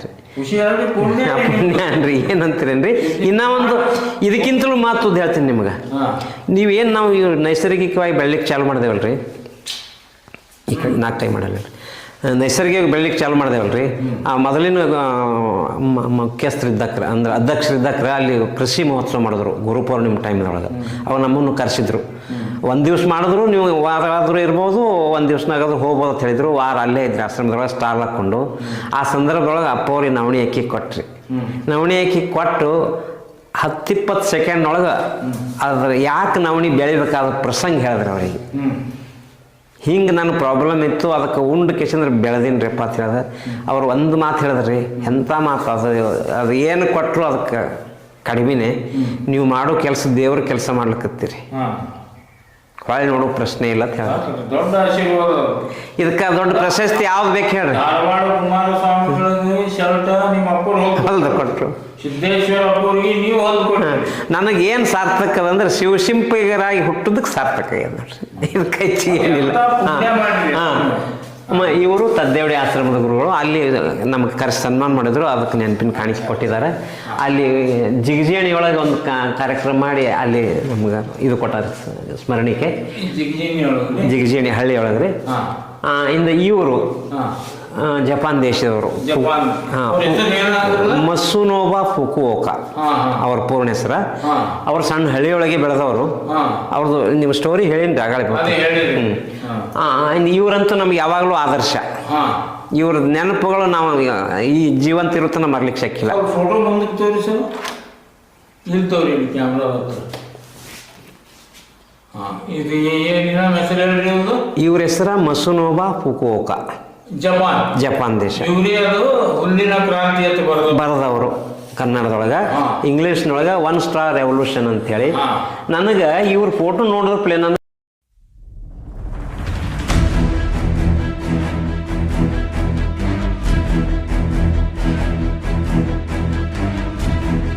[SPEAKER 5] ಪುಣ್ಯ.
[SPEAKER 4] ಅನ್ರಿ ಏನಂತೀರೇನ್ರಿ? ಇನ್ನ ಒಂದು ಇದಕ್ಕಿಂತಲೂ ಮಾತು ಹೇಳ್ತೀನಿ ನಿಮ್ಗೆ. ನೀವೇನು ನಾವು ಈಗ ನೈಸರ್ಗಿಕವಾಗಿ ಬೆಳಿಲಿಕ್ಕೆ ಚಾಲು ಮಾಡಿದೇವಲ್ರಿ? ಈ ಕಡೆ ನಾಲ್ಕು ಟೈಮ್ ಮಾಡಲ್ಲ ನೈಸರ್ಗಿಕ ಬೆಳಿಲಿಕ್ಕೆ ಚಾಲು ಮಾಡಿದೇವಲ್ರಿ? ಆ ಮೊದಲಿನ ಆ, ಮ- ಮುಖ್ಯಸ್ಥರು ಇದ್ದಕ್ರೆ ಅಂದ್ರೆ ಅಧ್ಯಕ್ಷರು ಇದ್ದಕ್ರೆ ಅಲ್ಲಿ ಕೃಷಿ ಮಹೋತ್ಸವ ಮಾಡಿದ್ರು ಗುರು ಟೈಮ್ನೊಳಗೆ ಟೈಮ್ದೊಳಗೆ ಅವಾಗ ನಮ್ಮನ್ನು ಕರೆಸಿದ್ರು. ಒಂದು ದಿವ್ಸ ಮಾಡಿದ್ರು ನೀವು ವಾರ ಆದರೂ ಇರ್ಬೋದು ಒಂದು ದಿವ್ಸನಾಗಾದ್ರೂ ಹೋಗ್ಬೋದು ಅಂತ ಹೇಳಿದ್ರು. ವಾರ ಅಲ್ಲೇ ಇದ್ರಿ ಆಶ್ರಮದೊಳಗೆ ಸ್ಟಾಲ್ ಹಾಕ್ಕೊಂಡು. ಆ ಸಂದರ್ಭದೊಳಗೆ ಅಪ್ಪವ್ರಿ ನವಣಿ ಅಕ್ಕಿ ಕೊಟ್ರಿ. ನವಣಿ ಅಕ್ಕಿ ಕೊಟ್ಟು ಹತ್ತಿಪ್ಪತ್ತು ಸೆಕೆಂಡ್ ಒಳಗೆ ಅದ್ರ ಯಾಕೆ ನವಣಿ ಬೆಳಿಬೇಕಾದ ಪ್ರಸಂಗ ಹೇಳಿದ್ರು ಅವರಿಗೆ. ಹಿಂಗೆ ನನ್ನ ಪ್ರಾಬ್ಲಮ್ ಇತ್ತು ಅದಕ್ಕೆ ಉಂಡು ಕೆಸಂದ್ರೆ ಬೆಳೆದೀನಿ ರೀ ಅಂತ ಹೇಳ್ದೆ. ಅವ್ರು ಒಂದು ಮಾತು ಹೇಳಿದ್ರಿ ಎಂಥ ಮಾತು ಅದು ಅದು ಏನು ಕೊಟ್ಟರು ಅದಕ್ಕೆ ಕಡಿಮೆನೆ. ನೀವು ಮಾಡೋ ಕೆಲಸ ದೇವ್ರ ಕೆಲಸ ಮಾಡ್ಲಿಕ್ಕತ್ತೀರಿ ಹೊಳ್ಳಿ ನೋಡು ಪ್ರಶ್ನೆ ಇಲ್ಲ ಅಂತ ಹೇಳಿ.
[SPEAKER 5] ದೊಡ್ಡ ಆಶೀರ್ವಾದ.
[SPEAKER 4] ಇದಕ್ಕೆ ದೊಡ್ಡ ಪ್ರಶಸ್ತಿ ಯಾವ್ದು ಬೇಕು ಹೇಳ್ರಿ
[SPEAKER 5] ಧಾರವಾಡ ಕುಮಾರಸ್ವಾಮಿಗಳಿಗೆ ಶರ್ಟ ನಿಮ್ಮ ಅಪ್ಪರು
[SPEAKER 4] ಹೊಲ್ದು ಕೊಟ್ಟರು
[SPEAKER 5] ಸಿದ್ದೇಶ್ವರ ಅಪ್ಪರಿಗೆ ನೀವು ಹೊಲ್ದು ನನಗೆ
[SPEAKER 4] ನನಗೇನು ಸಾರ್ಥಕ ಅಂದ್ರೆ ಶಿವಶಿಂಪಿಗರಾಗಿ ಹುಟ್ಟೋದಕ್ಕೆ ಸಾರ್ಥಕ ಆಗ್ಯದ ನೋಡ್ರಿ. ಇದಕ್ಕೆ ಹೆಚ್ಚಿಗೆ ಏನಿಲ್ಲ
[SPEAKER 5] ಹಾಂ.
[SPEAKER 4] ಇವರು ತದ್ದೇವಡಿ ಆಶ್ರಮದ ಗುರುಗಳು. ಅಲ್ಲಿ ನಮಗೆ ಕರೆ ಸನ್ಮಾನ ಮಾಡಿದ್ರು. ಅದಕ್ಕೆ ನೆನಪಿನ ಕಾಣಿಸಿಕೊಟ್ಟಿದ್ದಾರೆ ಅಲ್ಲಿ ಜಿಗಜಿಣಿ ಒಳಗೆ ಒಂದು ಕಾರ್ಯಕ್ರಮ ಮಾಡಿ ಅಲ್ಲಿ ನಮ್ಗೆ ಇದು ಕೊಟ್ಟಾರೆ ಸ್ಮರಣಿಕೆ. ಜಿಗಜೇಣಿ ಹಳ್ಳಿ ಒಳಗೆ ರೀ ಇಂದ ಇವರು ಜಪಾನ್ ದೇಶದವರು.
[SPEAKER 5] ಮಸ್ಸುನೋಬಾ
[SPEAKER 4] ಹಾ.
[SPEAKER 5] ಅವ್ರ
[SPEAKER 4] ಪೂರ್ಣ ಹೆಸರ. ಅವ್ರ ಸಣ್ಣ ಹಳ್ಳಿಯೊಳಗೆ ಬೆಳೆದವರು. ಅವ್ರದ್ದು ನಿಮ್ಮ ಸ್ಟೋರಿ
[SPEAKER 5] ಹೇಳಿನ. ಹಾ.
[SPEAKER 4] ಇವರಂತೂ ನಮ್ಗೆ ಯಾವಾಗಲೂ ಆದರ್ಶ. ಇವ್ರ ನೆನಪುಗಳು ನಾವು ಈ ಜೀವಂತ ಇರುತ್ತನ ಮರ್ಲಿಕ್ಕೆ ಶಕ್ಕಿಲ್ಲ.
[SPEAKER 5] ಫೋಟೋ ಮುಂದಕ್ಕೆ ತೋರಿಸು. ಇಲ್ಲಿ ತೋರಿ ಕ್ಯಾಮ್ರಾ ಹತ್ರ. ಹಾ ಇದು ಏನಿನ ಹೆಸರು ಹೇಳ್ರಿ ಇವ್ರದ್ದು?
[SPEAKER 4] ಇವ್ರ ಹೆಸರ ಮಸುನೋಬಾ ಫುಕುಓಕ
[SPEAKER 5] ಜಪಾನ್.
[SPEAKER 4] ಜಪಾನ್ ದೇಶ.
[SPEAKER 5] ಇವರೇ ಅದು ಹುಲ್ಲಿನ ಕ್ರಾಂತಿ ಅಂತ ಬರೆದು
[SPEAKER 4] ಬರೆದವರು ಕನ್ನಡದೊಳಗೆ. ಇಂಗ್ಲೀಷ್ನೊಳಗೆ ಒನ್ ಸ್ಟಾರ್ ರೆವಲ್ಯೂಷನ್ ಅಂತೇಳಿ. ನನಗೆ ಇವ್ರ ಫೋಟೋ ನೋಡಿದ್ರಪ್ಲೆ ನನ್ನ